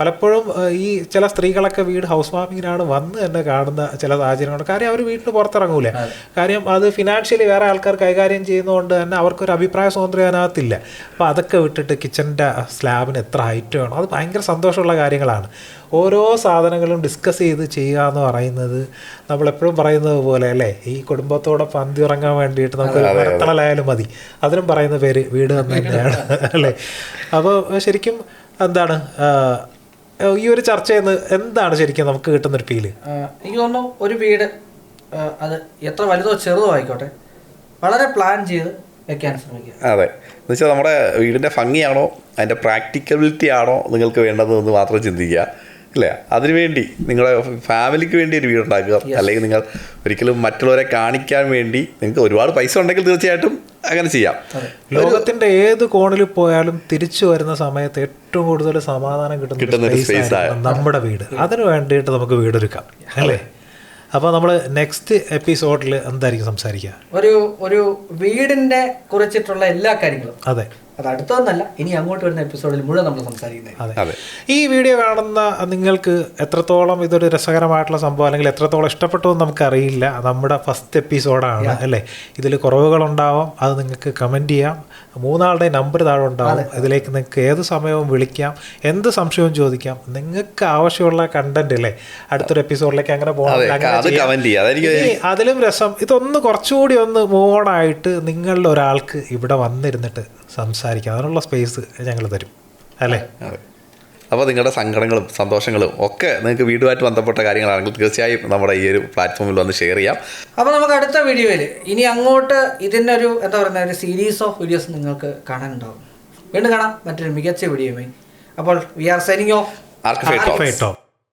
പലപ്പോഴും ഈ ചില സ്ത്രീകളൊക്കെ വീട് ഹൗസ് വാമിങ്ങിനാണ് വന്ന് തന്നെ കാണുന്ന ചില സാഹചര്യങ്ങളുണ്ട്. കാര്യം അവർ വീട്ടിൽ പുറത്തിറങ്ങൂല. കാര്യം അത് ഫിനാൻഷ്യലി വേറെ ആൾക്കാർ കൈകാര്യം ചെയ്യുന്നതുകൊണ്ട് തന്നെ അവർക്കൊരു അഭിപ്രായ സ്വാതന്ത്ര്യം അതിനകത്തില്ല. അപ്പോൾ അതൊക്കെ വിട്ടിട്ട് കിച്ചന്റെ സ്ലാബിന് എത്ര ഹൈറ്റ് വേണം? അത് ഭയങ്കര സന്തോഷമുള്ള കാര്യങ്ങളാണ്. ഓരോ സാധനങ്ങളും ഡിസ്കസ് ചെയ്ത് ചെയ്യുക എന്ന് പറയുന്നത് നമ്മളെപ്പോഴും പറയുന്നത് പോലെ അല്ലേ? ഈ കുടുംബത്തോടെ പന്തി ഉറങ്ങാൻ വേണ്ടിയിട്ട് നമുക്ക് മരത്തണലായാലും മതി. അതിനും പറയുന്ന പേര് വീട് എന്ന് തന്നെയാണ്. അല്ലേ? അപ്പോൾ ശരിക്കും എന്താണ് ഈ ഒരു ചർച്ചയിൽ നിന്ന് എന്താണ് ശരിക്കും നമുക്ക് കിട്ടുന്ന ഒരു
ഫീൽ എനിക്ക് തോന്നുന്നു ഒരു വീട് അത് എത്ര വലുതോ ചെറുതോ ആയിക്കോട്ടെ വളരെ പ്ലാൻ ചെയ്ത് വെക്കാൻ ശ്രമിക്കുക.
അതെ. എന്ന് വെച്ചാൽ നമ്മുടെ വീടിന്റെ ഭംഗിയാണോ അതിന്റെ പ്രാക്ടിക്കബിലിറ്റി ആണോ നിങ്ങൾക്ക് വേണ്ടതെന്ന് മാത്രം ചിന്തിക്കുക. അല്ലേ അതിനുവേണ്ടി നിങ്ങളുടെ ഫാമിലിക്ക് വേണ്ടി ഒരു വീട് ഉണ്ടാക്കുക അല്ലെങ്കിൽ നിങ്ങൾ ഒരിക്കലും മറ്റുള്ളവരെ കാണിക്കാൻ വേണ്ടി നിങ്ങൾക്ക് ഒരുപാട് പൈസ ഉണ്ടെങ്കിൽ തീർച്ചയായിട്ടും അങ്ങനെ ചെയ്യാം.
ലോകത്തിന്റെ ഏത് കോണിൽ പോയാലും തിരിച്ചു വരുന്ന സമയത്ത് ഏറ്റവും കൂടുതൽ സമാധാനം
കിട്ടുന്ന
നമ്മുടെ വീട്. അതിന് വേണ്ടിയിട്ട് നമുക്ക് വീടൊരുക്കാം. അല്ലേ? അപ്പോൾ നമ്മൾ നെക്സ്റ്റ് എപ്പിസോഡിൽ എന്തായിരിക്കും സംസാരിക്കുക?
ഒരു ഒരു വീടിന്റെ കുറിച്ചിട്ടുള്ള എല്ലാ കാര്യങ്ങളും.
അതെ.
അത് അടുത്തതെന്നല്ല ഇനി അങ്ങോട്ട് വരുന്ന എപ്പിസോഡിൽ മുഴുവൻ നമ്മൾ സംസാരിക്കുന്നത്.
ഈ വീഡിയോ കാണുന്ന നിങ്ങൾക്ക് എത്രത്തോളം ഇതൊരു രസകരമായിട്ടുള്ള സംഭവം അല്ലെങ്കിൽ എത്രത്തോളം ഇഷ്ടപ്പെട്ടു എന്ന് നമുക്കറിയില്ല നമ്മുടെ ഫസ്റ്റ് എപ്പിസോഡാണ് അല്ലേ? ഇതിൽ കുറവുകളുണ്ടാവാം അത് നിങ്ങൾക്ക് കമന്റ് ചെയ്യാം. മൂന്നാളുടെ നമ്പർ താഴെ ഉണ്ടാവും. ഇതിലേക്ക് നിങ്ങൾക്ക് ഏത് സമയവും വിളിക്കാം. എന്ത് സംശയവും ചോദിക്കാം. നിങ്ങൾക്ക് ആവശ്യമുള്ള കണ്ടന്റ് അല്ലേ? അടുത്തൊരു എപ്പിസോഡിലേക്ക് അങ്ങനെ
അതെ
പോകണം അതിലും രസം ഇതൊന്ന് കുറച്ചുകൂടി ഒന്ന് മൂവ് ഓൺ ആയിട്ട് നിങ്ങളിൽ ഒരാൾക്ക് ഇവിടെ വന്നിരുന്നിട്ട് സംസാരിക്കാം അതിനുള്ള സ്പേസ് ഞങ്ങൾ തരും. അല്ലേ?
അതെ. അപ്പോൾ നിങ്ങളുടെ സങ്കടങ്ങളും സന്തോഷങ്ങളും ഒക്കെ നിങ്ങൾക്ക് വീടുമായിട്ട് ബന്ധപ്പെട്ട കാര്യങ്ങളാണെങ്കിൽ തീർച്ചയായും നമ്മുടെ ഈ ഒരു പ്ലാറ്റ്ഫോമിൽ വന്ന് ഷെയർ ചെയ്യാം.
അപ്പോൾ നമുക്ക് അടുത്ത വീഡിയോയിൽ ഇനി അങ്ങോട്ട് ഇതിന്റെ ഒരു എന്താ പറയുക ഒരു സീരീസ് ഓഫ് വീഡിയോസ് നിങ്ങൾക്ക് കാണാനുണ്ടാവും. വീണ്ടും കാണാം. മറ്റൊരു മികച്ച വീഡിയോയുമായി അപ്പോൾ we are signing off
Talks.